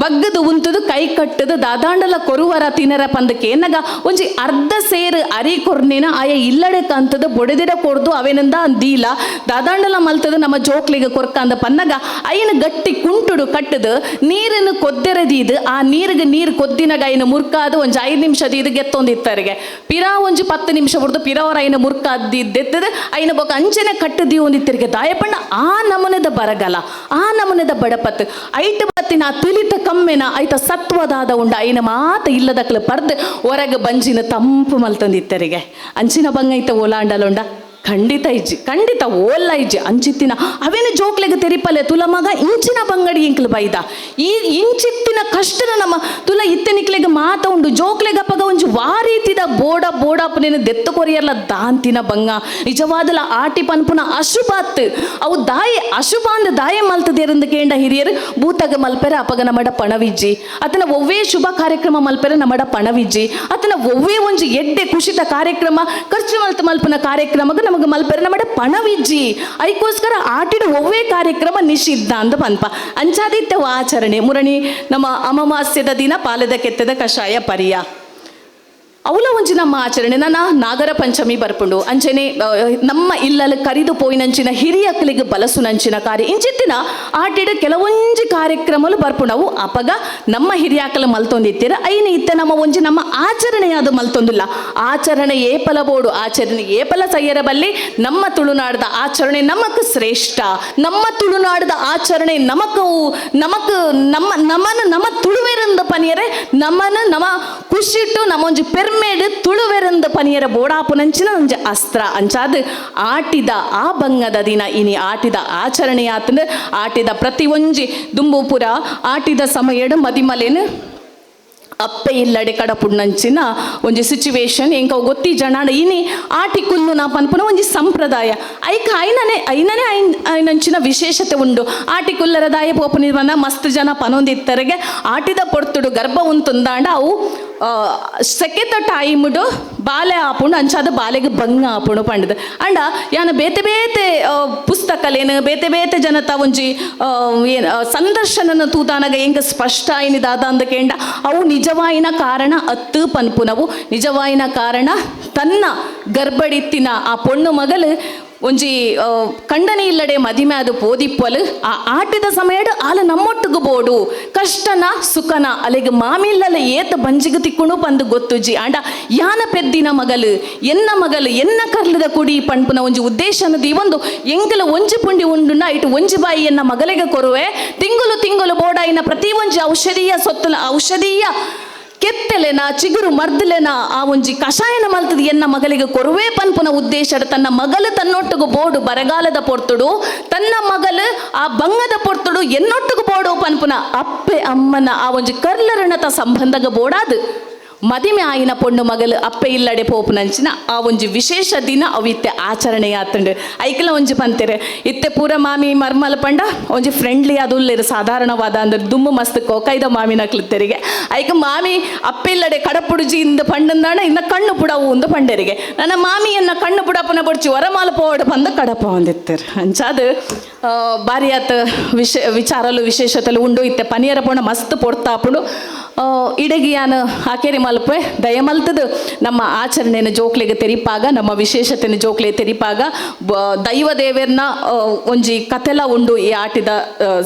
ಬಗ್ಗದು ಉಂತದು, ಕೈ ಕಟ್ಟದು, ದಾದಾಂಡಲ ಕೊರುವರ ತಿನರ ಪಂದಕ್ಕೆ. ಎನ್ನಗ ಒಂಜಿ ಅರ್ಧ ಸೇರು ಅರಿ ಕೊರ್ನೇನ, ಆಯ ಇಲ್ಲಡೆ ಕಂತದ ಬೊಡೆದಿರ ಕೊಡ್ದು, ಅವೇನಂದ ಅಂದೀಲ. ದಾದಾಂಡಲ ಮಲ್ತದ, ನಮ್ಮ ಜೋಕ್ಲಿಗೆ ಕೊರ್ಕ ಅಂದ ಪನ್ನಗ, ಅಯ್ಯನ ಗಟ್ಟಿ ಕುಂಟುಡು ಕಟ್ಟದು ನೀರನ್ನು ಕೊದ್ದೆರದೀದು ಆ ನೀರಿಗೆ ನೀರು ಕೊದ್ದಿನಗ ಅಯ್ಯನ ಮುರ್ಕಾದ, ಒಂಜಿ ಐದು ನಿಮಿಷದ ಇದು ಗೆತ್ತೊಂದಿತ್ತರಿಗೆ. ಪಿರಾ ಒಂಜಿ ಪತ್ತು ನಿಮಿಷ ಹೊಡೆದು ಪಿರವರ ಐನ ಮುರ್ಕಾದಿದ್ದೆತ್ತದ, ಐನ ಬೊಕ ಅಂಚನೆ ಕಟ್ಟದಿ ಒಂದಿತ್ತರಿಗೆ ದಾಯಪಣ್ಣ. ಆ ನಮನದ ಬರಗಲ, ಆ ನಮನದ ಬಡಪತ್ ಐಟ ಬತ್ತಿನ ತಿಳಿತ ಕಮ್ಮೆನ, ಐತ ಸತ್ವದಾದ ಉಂಡ ಐನ ಮಾತ ಇಲ್ಲದಕ್ಲ ಪರ್ದ್ ಹೊರಗೆ ಬಂಜಿನ ತಂಪು ಮಲ್ತಂದಿತ್ತರಿಗೆ. ಅಂಚಿನ ಬಂಗ ಐತ ಓಲಾಂಡಲುಂಡ. ಖಂಡಿತ ಇಜ್ಜಿ, ಖಂಡಿತ ಓಲ್ಲ ಇಜ್ಜಿ, ಅಂಚಿತ್ತಿನ. ಅವೇನ ಜೋಕ್ಲೆಗೆ ತೆರಿಪಲೆ ತುಲ ಮಗ ಇಂಚಿನ ಬಂಗಡಿ ಇಂಕ್ಲು ಬೈದ. ಈ ಇಂಚಿತ್ತಿನ ಕಷ್ಟನ ನಮ್ಮ ತುಲ ಇತ್ತೆನಿಕ್ಲೆಗೆ ಮಾತ ಉಂಡು. ಜೋಕ್ಲೆಗೆ ಅಪ್ಪಗ ಒಂಜಿ ವಾರೀತಿದ ಬೋಡ ಬೋಡಪ್ಪನೇನು ದೆತ್ತು ಕೊರಿಯಲ್ಲ ದಾಂತಿನ ಬಂಗ. ನಿಜವಾದಲ ಆಟಿ ಪನ್ಪುನ ಅಶುಭಾತ್. ಅವು ದಾಯಿ, ಅಶುಭ ಅಂದ ದಾಯೆ ಮಲ್ತದೇರಂದ ಕೇಂಡ ಹಿರಿಯರು ಭೂತಗ ಮಲ್ಪೆರ ಅಪಗ ನಮ್ಮಡ ಪಣವಿಜ್ಜಿ. ಅತನ ಒವ್ವೇ ಶುಭ ಕಾರ್ಯಕ್ರಮ ಮಲ್ಪೆರ ನಮ್ಮಡ ಪಣವಿಜ್ಜಿ. ಅತನ ಒವ್ವೇ ಒಂಜಿ ಎಡ್ಡೆ ಖುಷಿತ ಕಾರ್ಯಕ್ರಮ, ಖರ್ಚು ಮಲ್ತ ಮಲ್ಪನ ಕಾರ್ಯಕ್ರಮಗ ಮಲ್ಪೆರ ನಮ್ಮಡ ಪಣವಿಜ್ಜಿ. ಐಕೋಸ್ಕರ ಆಟಿಡ ಒವ್ವೇ ಕಾರ್ಯಕ್ರಮ ನಿಷಿದ್ಧ ಅಂತ ಪನ್ಪ ಅಂಚಾದಿತ್ಯವ ಆಚರಣೆ ಮುರಣಿ ನಮ್ಮ ಅಮಾವಾಸ್ಯದ ದಿನ ಪಾಲದ ಕೆತ್ತದ ಕಷಾಯ ಪರಿಯ. ಅವಲ ಒಂಜಿ ನಮ್ಮ ಆಚರಣೆ. ನನ್ನ ನಾಗರ ಪಂಚಮಿ ಬರ್ಪುಂಡು. ಅಂಚನೆ ನಮ್ಮ ಇಲ್ಲಲ್ಲಿ ಕರಿದು ಪೋಯಿನಂಚಿನ ಹಿರಿಯಕ್ಕಲಿಗೆ ಬಲಸು ನಂಚಿನ ಕಾರ್ಯ. ಇಂಚಿತ್ತಿನ ಆಟಿಡ ಕೆಲವೊಂಜಿ ಕಾರ್ಯಕ್ರಮಲು ಬರ್ಪುಣವು ಅಪಗ ನಮ್ಮ ಹಿರಿಯಾಕಲು ಮಲ್ತೊಂದಿತ್ತೀರ. ಐನ ಇತ್ತ ನಮ್ಮ ಒಂಜಿ ನಮ್ಮ ಆಚರಣೆ ಅದು ಮಲ್ತೊಂದಿಲ್ಲ. ಆಚರಣೆ ಏಪಲ ಬೋಡು. ಆಚರಣೆ ಏಪಲ ಸಯ್ಯರ ಬಲ್ಲಿ ನಮ್ಮ ತುಳುನಾಡದ ಆಚರಣೆ ನಮಕ್ ಶ್ರೇಷ್ಠ. ನಮ್ಮ ತುಳುನಾಡದ ಆಚರಣೆ ನಮಕವು ನಮಕ್ ನಮ್ಮ, ನಮನ ನಮ್ಮ ತುಳುವೆರಂದ ಪನಿಯರೆ, ನಮನ ನಮ್ಮ ಖುಷಿಟ್ಟು ನಮ್ಮ ಒಂಜಿ ಪೆರ್ಮೇಡ್ ತುಳುವೆರಂದ ಪನಿಯರ ಬೋಡಾಪುನಂಚಿನ ಒಂಜಿ ಅಸ್ತ್ರ ಅಂಚಾದ್ ಆಟಿದ ಆ ಭಂಗದ ದಿನ ಇನಿ ಆಟಿದ ಆಚರಣೆ ಆತಂದ್ರೆ ಆಟಿದ ಪ್ರತಿ ಒಂಜಿ ದುಂಬುಪುರ ಆಟಿದ ಸಮಯಡ್ ಮದಿಮಲೇನು ಅಪ್ಪೆ ಇಲ್ಲಡೆ ಕಡಪುಣ್ಣಂಚಿನ ಒಂಜಿ ಸಿಚುವೇಶನ್ ಎಂಕ ಗೊತ್ತಿ ಜನ ಇನಿ ಆಟಿ ಕುಲ್ಲು ನಾ ಪನ್ಪುನ ಒಂಜಿ ಸಂಪ್ರದಾಯ. ಐಕ ಐನನೆ ಐನನೆ ಐನ್ ಐನಂಚಿನ ವಿಶೇಷತೆ ಉಂಡು. ಆಟಿ ಕುಲ್ಲರ ದಾಯ ಮಸ್ತ್ ಜನ ಪನೊಂದಿತ್ತರಿಗೆ ಆಟಿದ ಪೊರ್ತುಡು ಗರ್ಭ ಉಂತುಂದಾಂಡ ಅವು ಸೆಕೆತ ಟೈಮ್ಡು ಬಾಲೆ ಆಪುಂಡು, ಅಂಚಾದ ಬಾಲೆಗೆ ಭಂಗ ಆಪುಂಡು ಪಂಡದ ಅಂಡ ಯಾನ ಬೇತೆ ಬೇತೆ ಪುಸ್ತಕಲೇನು, ಬೇತೆ ಬೇತೆ ಜನತ ಒಂಜಿ ಏನು ಸಂದರ್ಶನನ ತೂತಾನಗ ಹೆಂಗ ಸ್ಪಷ್ಟ ಏನಿದಾದ ಅಂದ ಕೇಂಡ, ಅವು ನಿಜವಾಯಿನ ಕಾರಣ ಅತ್ತು ಪನ್ಪುನವು. ನಿಜವಾಯಿನ ಕಾರಣ ತನ್ನ ಗರ್ಭಡಿತ್ತಿನ ಆ ಪೊಣ್ಣು ಮಗಲು ಒಂಜಿ ಕಂಡನೆ ಇಲ್ಲಡೆ ಮದಿಮೆ ಅದು ಪೋದಿಪ್ಪಲು, ಆ ಆಟದ ಸಮಯಡ್ ಆಲ ನಮ್ಮೊಟ್ಟಿಗೆ ಕಷ್ಟನ, ಸುಖನ, ಅಲೆಗೆ ಮಾಮಿಲ್ಲಲ ಏತ ಬಂಜಿಗೆ ತಿಕ್ಕುಣು ಪಂದು ಗೊತ್ತುಜಿ ಆಂಡ ಯಾನ ಪೆದ್ದಿನ ಮಗಲು, ಎನ್ನ ಮಗಲು, ಎನ್ನ ಕರ್ಲದ ಕುಡಿ ಪಂಪುನ ಒಂಜಿ ಉದ್ದೇಶನದ ಈ ಒಂದು ಎಂಗಲ ಒಂಜಿ ಪುಂಡಿ ಉಂಡುನ ಇಟ್ಟು ಒಂಜಿ ಬಾಯಿ ಎನ್ನ ಮಗಲಿಗೆ ಕೊರುವೆ ತಿಂಗಳು ತಿಂಗುಲು ಬೋಡಾಯಿನ ಪ್ರತಿ ಒಂಜಿ ಔಷಧೀಯ ಸೊತ್ತಲ ಔಷಧೀಯ ಕೆತ್ತಲೆನ, ಚಿಗುರು ಮರ್ದಲೆನ, ಆ ಒಂಜಿ ಕಷಾಯನ ಮಲ್ತದ ಎನ್ನ ಮಗಳಿಗೆ ಕೊರುವೆ ಪನ್ಪುನ ಉದ್ದೇಶದ ತನ್ನ ಮಗಲು ತನ್ನೊಟ್ಟಿಗೆ ಬೋಡು ಬರಗಾಲದ ಪೊರ್ತುಡು, ತನ್ನ ಮಗಲು ಆ ಬಂಗದ ಪೊರ್ತುಡು ಎನ್ನೊಟ್ಟಿಗೆ ಬೋಡು ಪನ್ಪುನ ಅಪ್ಪೆ ಅಮ್ಮನ ಆ ಒಂಜಿ ಕರ್ಲರಣತ ಸಂಬಂಧಗ ಬೋಡಾದು. ಮದಿಮೆ ಆಯಿನ ಪೊಣ್ಣು ಮಗಲು ಅಪ್ಪೆ ಇಲ್ಲಡೆ ಪೋಪುನಂಚಿನ ಆ ಒಂಜಿ ವಿಶೇಷ ದಿನ ಅವು ಇತ್ತೆ ಆಚರಣೆ ಆತಂಡು. ಐಕಲ ಒಂಜಿ ಪಂತೆರೆ ಇತ್ತೆ ಪೂರ ಮಾಮಿ ಮರ್ಮಲ ಪಂಡ ಒಂಜಿ ಫ್ರೆಂಡ್ಲಿ ಅದುಲ್ಲೇರು ಸಾಧಾರಣವಾದ ಅಂದ್ರೆ ದುಮ್ಮು ಮಸ್ತ್ ಕೋಕೈದ ಮಾಮಿನ ಕ್ಲಿತ್ತರಿಗೆ ಐಕ ಮಾಮಿ ಅಪ್ಪೆ ಇಲ್ಲಡೆ ಕಡಪುಡುಜಿ ಇಂದ ಪಂಡಂದಾಣ ಇನ್ನ ಕಣ್ಣು ಪುಡವು ಒಂದು ಪಂಡರಿಗೆ. ನನ್ನ ಮಾಮಿಯನ್ನ ಕಣ್ಣು ಪುಡಪನ ಬಡ್ಚಿ ವರಮಾಲ ಪೋಡ ಬಂದ ಕಡಪ ಹೊಂದಿತ್ತರು. ಅಂಚಾದ ಬಾರಿ ಆತ ವಿಶ ವಿಚಾರಲು ವಿಶೇಷತೆಲು ಉಂಡು ಇತ್ತೆ. ಪನಿಯರ ಪೋಣ ಮಸ್ತ್ ಪೊಡ್ತಾಪುಡು ಆ, ಇಡಗಿಯಾನ ಹಾಕೇರಿ ಮಲ್ಪೆ ದಯ ಮಲ್ತದು. ನಮ್ಮ ಆಚರಣೆಯನ್ನು ಜೋಕ್ಲೆಗೆ ತೆರಿಪಾಗ, ನಮ್ಮ ವಿಶೇಷತೆಯನ್ನು ಜೋಕ್ಲೆ ತೆರಿಪಾಗ ದೈವ ದೇವರನ್ನ ಒಂಜಿ ಕತೆಲ ಉಂಡು ಈ ಆಟಿದ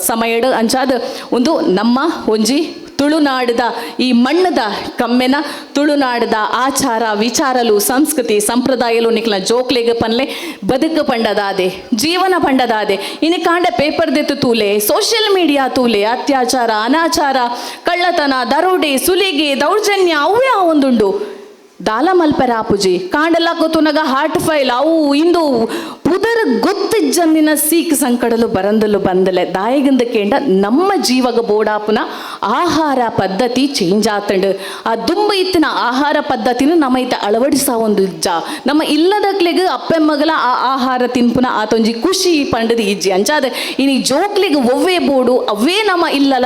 ಸಮಯ ಅಂಚಾದ ಒಂದು ನಮ್ಮ ಒಂಜಿ ತುಳುನಾಡದ ಈ ಮಣ್ಣದ ಕಮ್ಮೆನ ತುಳುನಾಡದ ಆಚಾರ, ವಿಚಾರಲು, ಸಂಸ್ಕೃತಿ, ಸಂಪ್ರದಾಯಲು ನಿಕ್ಲ ಜೋಕ್ಲೆಗ ಪನ್ಲೆ, ಬದುಕು ಪಂಡದಾದೆ, ಜೀವನ ಪಂಡದಾದೆ. ಇನ್ನು ಕಾಂಡ ಪೇಪರ್ ದೆತ್ತು ತೂಲೆ ಸೋಷಿಯಲ್ ಮೀಡಿಯಾ ತೂಲೆ, ಅತ್ಯಾಚಾರ, ಅನಾಚಾರ, ಕಳ್ಳತನ, ದರೋಡೆ, ಸುಲಿಗೆ, ದೌರ್ಜನ್ಯ ಅವೇ ಆ ಒಂದುಂಡು ದಾಲ ಕಾಂಡಲ್ಲ ಕಾಂಡಲ ಗೊತ್ತುನಗ ಹಾರ್ಟ್ ಫೈಲ್ ಅವು, ಇಂದು ಪುದರ್ ಗೊತ್ತಿಜ್ಜಂದಿನ ಸೀಕ್ ಸಂಕಡಲು ಬರಂದಲು ಬಂದಲೆ. ದಾಯಗಂದ ಕೇಂಡ ನಮ್ಮ ಜೀವಗ ಬೋಡಾಪುನ ಆಹಾರ ಪದ್ಧತಿ ಚೇಂಜ್ ಆತಂಡು. ಆ ದುಂಬ ಇತ್ತಿನ ಆಹಾರ ಪದ್ಧತಿನ ನಮ್ಮ ಇತ್ತ ಅಳವಡಿಸ ಒಂದು ಇಜ್ಜ. ನಮ್ಮ ಇಲ್ಲದಕ್ಲೆಗ್ ಅಪ್ಪೆ ಮಗಲ ಆ ಆಹಾರ ತಿನ್ಪುನ ಆತೊಂಜಿ ಖುಷಿ ಪಂಡದ ಇಜ್ಜಿ. ಅಂಚಾದ ಇನಿ ಜೋಕ್ಲಿಗೆ ಒವ್ವೇ ಬೋಡು ಅವೇ ನಮ್ಮ ಇಲ್ಲಲ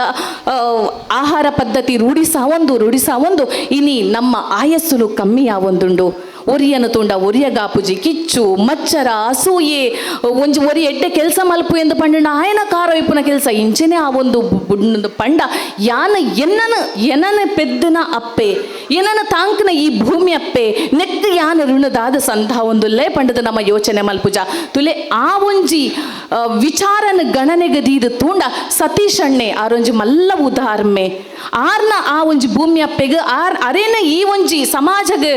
ಆಹಾರ ಪದ್ಧತಿ ರೂಢಿಸ ಒಂದು ರೂಢಿಸ ಒಂದು. ಇನಿ ನಮ್ಮ ಆಯಸ್ಸುಲು ಕಮ್ಮಿ ಆವೊಂದುಂಡು ಒರಿಯನು ಒರಿಯ ಗಾಪುಜಿ ಕಿಚ್ಚು, ಮಚ್ಚರ, ಅಸೂಯೆ, ಒಂಜಿ ಒರಿ ಎಡ್ಡೆ ಕೆಲಸ ಮಲ್ಪು ಎಂದು ಪಂಡ ಆಯನ ಇಪ್ಪುನ ಕೆಲಸ. ಇಂಚೆನೆ ಆ ಒಂದು ಪಂಡ ಯಾನ ಎನ್ನನ ಎನನ ಪೆದ್ದನ ಅಪ್ಪೆ. ಎನನ ತಾಂಕನ ಈ ಭೂಮಿ ಅಪ್ಪೆ ನೆಕ್ಕ ಯಾನ ಋಣದಾದ ಸಂತಹ ಒಂದು ಲೇ ಪಂಡದ ನಮ್ಮ ಯೋಚನೆ ಮಲ್ಪುಜ. ತುಲೆ ಆ ಒಂಜಿ ವಿಚಾರನ ಗಣನೆಗದೀದ ತೂಂಡ ಸತೀಶಣ್ಣೆ ಆರೊಂಜಿ ಮಲ್ಲ ಉದಾರ್ಮೆ. ಆರ್ನ ಆ ಒಂಜಿ ಭೂಮಿ ಅಪ್ಪೆಗ್ ಆರ್ ಅರೇನ ಈ ಒಂಜಿ ಸಮಾಜಗ್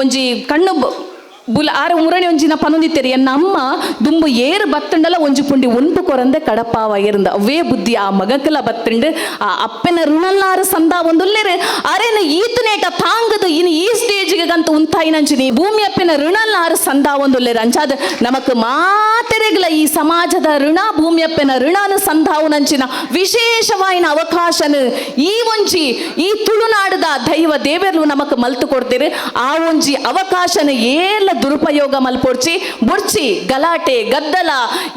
ಒಂಜಿ ಕಣ್ಣು ಬುಲ ಆರ ಮುರಣಿ ಒಂಜಿನ ಪನೊಂದಿತ್ತೆರಿ ಎನ್ನ ಅಮ್ಮ ದುಂಬು ಏರು ಬತ್ತಂಡಲ ಒಂಜಿ ಪುಂಡಿ ಒನ್ಪು ಕೊರಂದೆ ಕಡಪಾವ ಇರಂದ ಅವೇ ಬುದ್ಧಿ ಆ ಮಗಕಲ ಬತ್ತಂಡು ಆ ಅಪ್ಪನ ಋಣಲ್ಲಾರ ಸಂದ ಒಂದುಲ್ಲೆರೆ ಅರೇನ ಈತನೇಟ ತಾಂಗದು ಇನ್ನು ಈ ಸ್ಟೇಜ್ಗೆ ಗಂತ ಉಂತಾಯಿನಂಚಿನಿ ಭೂಮಿ ಅಪ್ಪಿನ ಋಣಲ್ಲಾರ ಸಂದ ಒಂದುಲ್ಲೆರೆ ಅಂಚಾದ ನಮಕ್ ಮಾತೆರೆಗ್ಲ ಈ ಸಮಾಜದ ಋಣ ಭೂಮಿ ಅಪ್ಪಿನ ಋಣನ ಸಂಧಾವನಂಚಿನ ವಿಶೇಷವಾಯಿನ ಅವಕಾಶನ ಈ ಒಂಜಿ ಈ ತುಳುನಾಡದ ದೈವ ದೇವರು ನಮಕ್ ಮಲ್ತು ಕೊಡ್ತೀರಿ ಆ ಒಂಜಿ ಅವಕಾಶನ ಏಲ ದುರುಪಯೋಗ ಮಲ್ಪೊಡ್ಚಿ, ಬುಡ್ಚಿ, ಗಲಾಟೆ, ಗದ್ದಲ,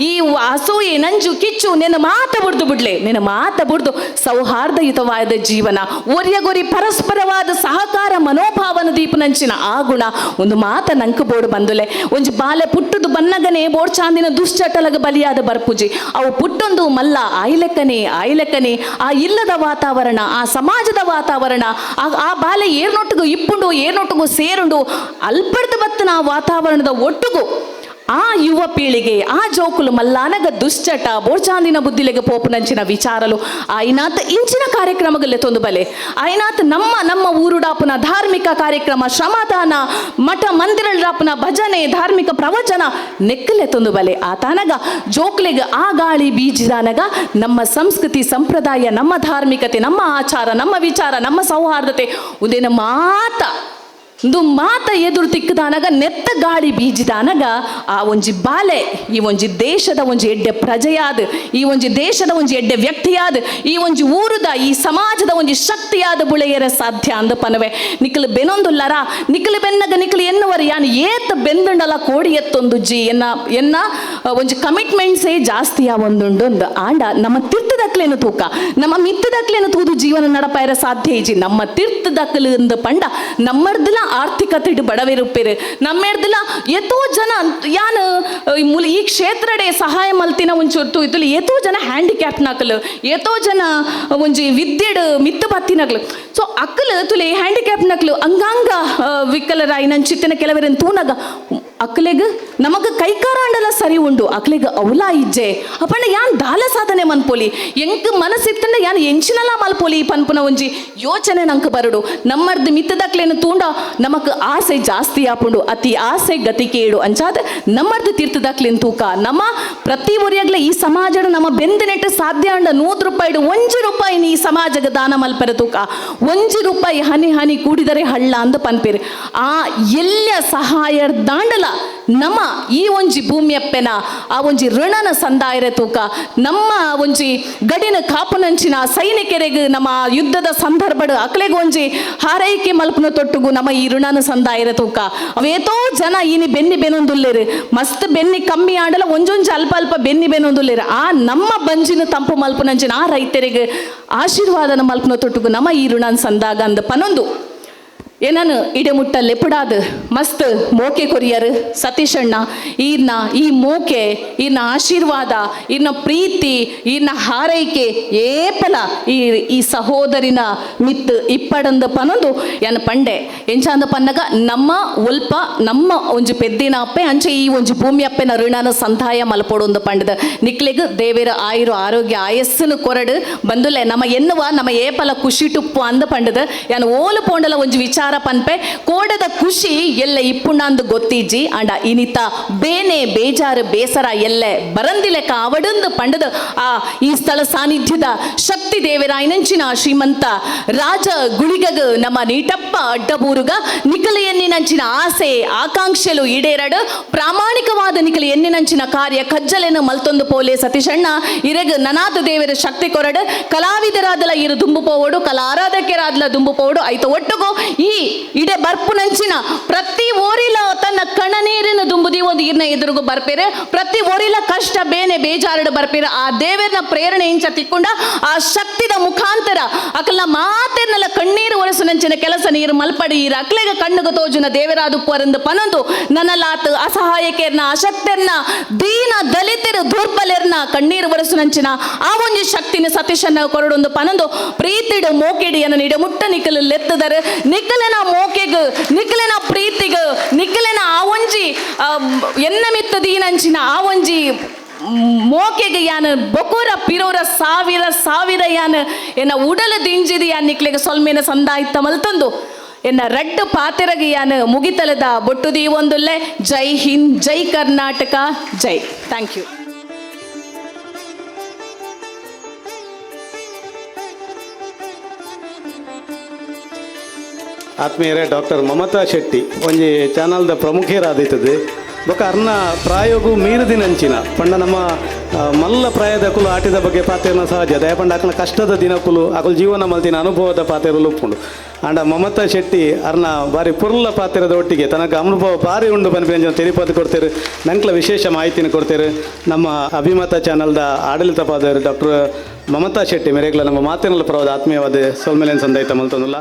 ಈ ಅಸೂಯೆ ನಂಜು, ಕಿಚ್ಚು, ನಿನ್ನ ಮಾತ ಬುಡ್ದು ಬಿಡ್ಲೆ. ನಿನ್ನ ಮಾತ ಬುಡ್ದು ಸೌಹಾರ್ದಯುತವಾದ ಜೀವನ, ಒರಿಯಗೊರಿ ಪರಸ್ಪರವಾದ ಸಹಕಾರ, ಮನೋಭಾವನ ದೀಪನಂಚಿನ ಆ ಗುಣ. ಒಂದು ಮಾತ ನಂಕು ಬೋಡು ಬಂದುಲೆ. ಒಂಜಿ ಬಾಲೆ ಪುಟ್ಟದು ಬನ್ನಗನೆ ಬೋಡ್ ಚಾಂದಿನ ದುಶ್ಚಟಲಗ ಬಲಿಯಾದ ಬರ್ಪುಜಿ. ಅವು ಪುಟ್ಟೊಂದು ಮಲ್ಲ ಆಯ್ಲೆಕ್ಕನೆ ಆಯ್ಲೆಕ್ಕನೆ ಆ ಇಲ್ಲದ ವಾತಾವರಣ, ಆ ಸಮಾಜದ ವಾತಾವರಣ, ಆ ಬಾಲೆ ಏರ್ನೊಟ್ಟಿಗೂ ಇಪ್ಪುಂಡು, ಏರ್ನೊಟ್ಟಿಗೂ ಸೇರುಂಡು, ಅಲ್ಪಡ್ದು ಬತ್ತನ ವಾತಾವರಣದ ಒಟ್ಟಿಗೂ. ಆ ಯುವ ಪೀಳಿಗೆ, ಆ ಜೋಕುಲು ಮಲ್ಲಾನಗ ದುಶ್ಚಟ ಬೋಚಾಂದಿನ ಬುದ್ಧಿಲೆಗೆ ಪೋಪುನಂಚಿನ ವಿಚಾರಲು ಆಯ್ನಾತ್ ಇಂಚಿನ ಕಾರ್ಯಕ್ರಮಗಲ್ಲೇ ತೊಂದು ಬಲೆ. ಆಯ್ನಾತ್ ನಮ್ಮ ನಮ್ಮ ಊರುಡಾಪುನ ಧಾರ್ಮಿಕ ಕಾರ್ಯಕ್ರಮ, ಶ್ರಮದಾನ, ಮಠ ಮಂದಿರಳಾಪುನ ಭಜನೆ, ಧಾರ್ಮಿಕ ಪ್ರವಚನ ನೆಕ್ಕಲೆ ತೊಂದು ಬಲೆ. ಆತನಗ ಜೋಕ್ಲೆಗೆ ಆ ಗಾಳಿ ಬೀಜಿದಾನಗ ನಮ್ಮ ಸಂಸ್ಕೃತಿ ಸಂಪ್ರದಾಯ, ನಮ್ಮ ಧಾರ್ಮಿಕತೆ, ನಮ್ಮ ಆಚಾರ, ನಮ್ಮ ವಿಚಾರ, ನಮ್ಮ ಸೌಹಾರ್ದತೆ ಉದೇನ ಮಾತ ಇಂದು ಮಾತ ಎದುರು ತಿಕ್ಕದಾನಗ, ನೆತ್ತ ಗಾಳಿ ಬೀಜಿದಾನಗ, ಆ ಒಂಜಿ ಬಾಲೆ, ಈ ಒಂಜಿ ದೇಶದ ಒಂಜಿ ಎಡ್ಡೆ ಪ್ರಜೆಯಾದ, ಈ ಒಂಜಿ ದೇಶದ ಒಂಜಿ ಎಡ್ಡೆ ವ್ಯಕ್ತಿಯಾದ, ಈ ಒಂಜಿ ಊರುದ, ಈ ಸಮಾಜದ ಒಂಜಿ ಶಕ್ತಿಯಾದ ಬುಳೆಯರ ಸಾಧ್ಯ ಅಂದ ಪನವೆ. ನಿಖಲು ಬೆನೊಂದುಲ್ಲರ ನಿಖಲು ಬೆನ್ನಗ ನಿಖಲು ಎನ್ನುವರ ಯಾನು ಏತ ಬೆಂದುಂಡಲ ಕೋಡಿ ಎತ್ತೊಂದು ಜಿ, ಎನ್ನ ಎನ್ನ ಒಂಜಿ ಕಮಿಟ್ಮೆಂಟ್ಸೇ ಜಾಸ್ತಿ ಒಂದುಂಡೊಂದು ಆಂಡ, ನಮ್ಮ ತೀರ್ಥದಕ್ಲೇನು ತೂಕ, ನಮ್ಮ ಮಿತ್ತದಕ್ಲೇನು ತೂದು ಜೀವನ ನಡಪಾಯರ ಸಾಧ್ಯ ಇಜಿ ನಮ್ಮ ತೀರ್ಥದಕ್ಕಲು ಇಂದ ಪಂಡ, ನಮ್ಮರ್ದಲ ಆರ್ಥಿಕತೆ ಬಡವಿರುಪ್ಪೇರು. ನಮ್ಮೆರ್ದಲ ಎತ್ತೋ ಜನ ಯಾನ್ ಈ ಕ್ಷೇತ್ರಡೆ ಸಹಾಯ ಮಲ್ತಿನ ಒಂಚೂರು ಇತ್ತಲು ಎತ್ತೋ ಜನ ಹ್ಯಾಂಡಿಕ್ಯಾಪ್ ನಕಲು ಎತ್ತೋ ಜನ ಒಂಜಿ ವಿದ್ಯೆಡ್ ಮಿತ್ತು ಬತ್ತಿನಕ್ಲು ಸೊ ಅಕ್ಕಲು ತುಲೆ ಹ್ಯಾಂಡಿಕ್ಯಾಪ್ ನಕ್ಲು ಅಂಗಾಂಗ ಆ, ವಿಕಲರಾಯಿ ನನ್ನ ಚಿತ್ತಿನ ಕೆಲವರನ್ನು ತೂನಗ ಅಕ್ಕಲೆಗ್ ನಮಗ ಕೈಕಾರಾಂಡಲ ಸರಿ ಉಂಡು. ಅಕ್ಲೆಗ್ ಅವಲ ಇಜ್ಜೆ. ಅಪ್ಪಣ್ಣ ಯಾನ್ ದಾಲ ಸಾಧನೆ ಮನ್ಪೊಲಿ? ಎಂಕ್ ಮನಸ್ಸಿತ್ತಂಡ ಯಾನ್ ಎಂಚಿನಲ ಮಲ್ಪೊಲಿ ಪನ್ಪುನ ಒಂಜಿ? ಯೋಚನೆ ನಂಕ ಬರಡು. ನಮ್ಮರ್ದು ಮಿತ್ತದಕ್ಲೇನು ತೂಂಡ ನಮಕ್ ಆಸೆ ಜಾಸ್ತಿ ಆಪುಂಡು. ಅತಿ ಆಸೆ ಗತಿ ಕೇಡು. ಅಂಚಾದ ನಮ್ಮರ್ದು ತೀರ್ಥದಕ್ಲೇನು ತೂಕ. ನಮ್ಮ ಪ್ರತಿ ಒರಿಯಾಗ್ಲೆ ಈ ಸಮಾಜದ ನಮ್ಮ ಬೆಂದಿನೆಟ್ಟು ಸಾಧ್ಯ ಅಂಡ ನೂತ್ ರೂಪಾಯಿ ಒಂಜಿ ರೂಪಾಯಿ ಈ ಸಮಾಜಗ ದಾನ ಮಲ್ಪರ ತೂಕ. ಒಂಜಿ ರೂಪಾಯಿ ಹನಿ ಹನಿ ಕೂಡಿದರೆ ಹಳ್ಳ ಅಂದ ಪನ್ಪೇರು. ಆ ಎಲ್ಲ ಸಹಾಯ ದಾಂಡಲ ನಮ್ಮ ಈ ಒಂಜಿ ಭೂಮಿಯಪ್ಪೆನ, ಆ ಒಂಜಿ ಋಣನ ಸಂದಾಯರೆ ತೂಕ, ನಮ್ಮ ಒಂಜಿ ಗಡಿನ ಕಾಪುನಂಚಿನ ಸೈನಿಕರಿಗೆ ನಮ್ಮ ಯುದ್ಧದ ಸಂದರ್ಭಡ್ ಅಕ್ಲೆಗ್ ಹಾರೈಕೆ ಮಲ್ಪನ ತೊಟ್ಟುಗು ನಮ್ಮ ಈ ಋಣನ ಸಂದಾಯರೆ ತೂಕ. ಅವೇತೋ ಜನ ಇನಿ ಬೆನ್ನಿ ಬೆನೊಂದುಲ್ಲೇರು. ಮಸ್ತ್ ಬೆನ್ನಿ ಕಮ್ಮಿ ಆಡಲ ಒಂಜೊಂಜಿ ಅಲ್ಪ ಅಲ್ಪ ಬೆನ್ನಿ ಬೆನೊಂದುಲ್ಲೇರು. ಆ ನಮ್ಮ ಬಂಜಿನ ತಂಪು ಮಲ್ಪನಂಚಿನ ಆ ರೈತರಿಗೆ ಆಶೀರ್ವಾದನ ಮಲ್ಪನ ತೊಟ್ಟುಗು ನಮ್ಮ ಈ ಋಣನ ಸಂದಾಗ ಅಂದ ಪನೊಂದು. ಏನನು ಇಡೆಮುಟ್ಟ ಲೆಪಡಾದ ಮಸ್ತ್ ಮೋಕೆ ಕೊರಿಯರ್ ಸತೀಶ್ ಅಣ್ಣ ಈರ್ನ ಈ ಮೋಕೆ ಇನ್ನ ಆಶೀರ್ವಾದ ಇನ್ನ ಪ್ರೀತಿ ಇನ್ನ ಹಾರೈಕೆ, ಏಪಲ ಈ ಈ ಸಹೋದರಿನ ಮಿತ್ ಇಪ್ಪಡಂದ ಪನೊಂದು ಎನ್ ಪಂಡೆ. ಎಂಚಾಂದ ಪನ್ನಗ, ನಮ್ಮ ಉಲ್ಪ ನಮ್ಮ ಒಂಜಿ ಪೆದ್ದಿನ ಅಪ್ಪೆ, ಅಂಚೆ ಈ ಒಂಜಿ ಭೂಮಿ ಅಪ್ಪೆನ ಋಣನ ಸಂದಾಯ ಮಲ್ಪೊಡೊಂದು ಪಂಡದ. ನಿಕ್ಲೆಗ್ ದೇವೇರ ಆಯುರು ಆರೋಗ್ಯ ಆಯಸ್ಸನು ಕೊರಡು ಬಂದುಲೆ ನಮ್ಮ ಎನ್ನುವ ನಮ್ಮ ಏಪಲ ಖುಷಿ ಟುಪ್ಪು ಅಂದ ಪಂಡದ. ಯಾನ್ ಓಲು ಪೋಂಡಲ ಒಂಜಿ ವಿಚಾರ ಪನ್ಪೆ, ಕೋಡದ ಖುಷಿ ಎಲ್ಲ ಇಪ್ಪುಣ್ಣಂದು ಗೊತ್ತಿಜ್ಜಿ ಅಂಡ ಇನಿತ ಬೇನೆ ಬೇಜಾರು ಬೇಸರ ಎಲ್ಲೆ ಬರಂದಿಲೆ ಅವಡಂದು ಪಂಡದ, ಆ, ಈ ಸ್ಥಳ ಸಾನ್ನಿಧ್ಯದ ಶಕ್ತಿ ದೇವರಾಯನಂಚಿನ ಶ್ರೀಮಂತ ರಾಜ ಗುಳಿಗಗ ನಮ್ಮ ನೀಟಪ್ಪ ಅಡ್ಡಬೂರುಗ ನಿಕಲ ಎನ್ನಿನಂಚಿನ ಆಸೆ ಆಕಾಂಕ್ಷೆಲು ಈಡೇರಡು. ಪ್ರಾಮಾಣಿಕವಾದ ನಿಕಲ ಎನ್ನಿನಂಚಿನ ಕಾರ್ಯ ಕಜ್ಜಲೆನು ಮಲ್ತೊಂದು ಪೋಲೆ ಸತೀಶಣ್ಣ. ಇರಗ ನನಾದ ದೇವರ ಶಕ್ತಿ ಕೊರಡು. ಕಲಾವಿದರಾದಲ ಇರು ದುಂಬು ಪೋವಡು ಕಲಾ ಆರಾಧಕರಾದಲ ದುಂಬು ಪೋವಡು ಆಯ್ತು ಒಟ್ಟುಗೋ. ಈ ಇಡೆ ಬರ್ಪುನಂಚಿನ ಪ್ರತಿ ಓರಿಲ ತನ್ನ ಕಣನೀರಿನ ದುಂಬುದಿ ಒಂದು ಇರ್ನ ಎದುರುಗು ಬರ್ಪೇರೆ. ಪ್ರತಿ ಓರಿಲ ಕಷ್ಟ, ಬೇನೆ, ಬೇಜಾರಡು ಬರ್ಪೇರೆ. ಆ ದೇವರನ ಪ್ರೇರಣೆ ಇಂಚ ತಿಕ್ಕೊಂಡ, ಆ ಶಕ್ತಿದ ಮುಖಾಂತರ ಅಕಲ್ನ ಮಾತೇರ್ನಲ್ಲ ಕಣ್ಣೀರು ಒರೆಸುನಂಚಿನ ಕೆಲಸ ನೀರು ಮಲ್ಪಡಿ, ಈ ಅಕ್ಲೆಗ ಕಣ್ಣುಗ ತೋಜುನ ದೇವರಾದು ಪರಂದು ಪನಂದು. ನನಲಾತು ಅಸಹಾಯಕೆರ್ನ, ಅಶಕ್ತರ್ನ, ದೀನ ದಲಿತರು ದುರ್ಬಲರ್ನ ಕಣ್ಣೀರು ಒರೆಸುನಂಚಿನ ಆ ಒಂದು ಶಕ್ತಿನ ಸತೀಶನ್ನ ಕೊರಡೊಂದು ಪನಂದು. ಪ್ರೀತಿಡು ಮೋಕಿಡಿಯನ್ನು ನೀಡ ಮುಟ್ಟ ನಿಕ್ಕಲು ಲೆತ್ತದರೆ ನಿಕ್ಕಲಿನ ಮೋಕೆಗ್ ನಿಕ್ಕಲಿನ ಪ್ರೀತಿಗ್ ನಿಕ್ಕಲಿನ ಆ ಒಂಜಿ ಎನ್ನಮಿತ್ತ ಎನ್ನ ಮಿತ್ತ ದೀನಂಚಿನ ಆ ಒಂಜಿ ಮೋಕೆಗೆ ಯಾನ ಬೊಕುರ ಪಿರೋರ ಸಾವಿರ ಸಾವಿರ ಯಾನ ಎನ್ನ ಉಡಲ ದಿಂಜಿದಿ ಯಾನ್ ನಿಕ್ಲೆಗೆ ಸೊಲ್ಮೇನ ಸಂದಾಯಿತ ಮಲ್ತಂದು. ಎನ್ನ ರಡ್ಡ ಪಾತೆರಗೆ ಯಾನ ಮುಗಿತಲದ ಬೊಟ್ಟುದಿ ಒಂದುಲ್ಲೆ ಜೈ ಹಿಂದ್, ಜೈ ಕರ್ನಾಟಕ, ಜೈ. ಥ್ಯಾಂಕ್ ಯು
ಆತ್ಮೀಯರೇ, ಡಾಕ್ಟರ್ ಮಮತಾ ಶೆಟ್ಟಿ, ಒಂಜಿ ಚಾನಲ್ದ ಪ್ರಮುಖರಾದೀತದೆ. ಬೊಕ ಅರ್ನ ಪ್ರಾಯೋಗು ಮೀರಿದಿನಂಚಿನ, ಪಂಡ ನಮ್ಮ ಮಲ್ಲ ಪ್ರಾಯದ ಕುಲು ಆಟಿದ ಬಗ್ಗೆ ಪಾತೆರ್ನ ಸಹಜ ದಯ ಪಂಡ ಅಕ್ನ ಕಷ್ಟದ ದಿನಕುಲು ಅಕುಲು ಜೀವನ ಮಲ್ತಿನ ಅನುಭವದ ಪಾತೆರಲು ಉಪ್ಪುಂಡು ಅಂಡ ಮಮತಾ ಶೆಟ್ಟಿ ಅರ್ನ ಬಾರಿ ಪುರ್ಲ ಪಾತ್ರದ ಒಟ್ಟಿಗೆ ತನಕ ಅನುಭವ ಬಾರಿ ಉಂಡು ಬನ್ಪಿ ತಿರುಪತಿ ಕೊಡ್ತೇರು, ನಂಕ್ಲ ವಿಶೇಷ ಮಾಹಿತಿನ ಕೊಡ್ತೇರು. ನಮ್ಮ ಅಭಿಮತ ಚಾನಲ್ದ ಆಡಳಿತ ಪಾದರು ಡಾಕ್ಟರ್ ಮಮತಾ ಶೆಟ್ಟಿ, ಮೇರೆಗ್ಲ ನಮ್ಮ ಮಾತಿನಲ್ಲಿ ಪ್ರವಾದ ಆತ್ಮೀಯವಾದ ಸೋಲ್ಮೇಲೆ ಸಂದಾಯಿತ ಮಲ್ತೊಂದುಲ್ಲ.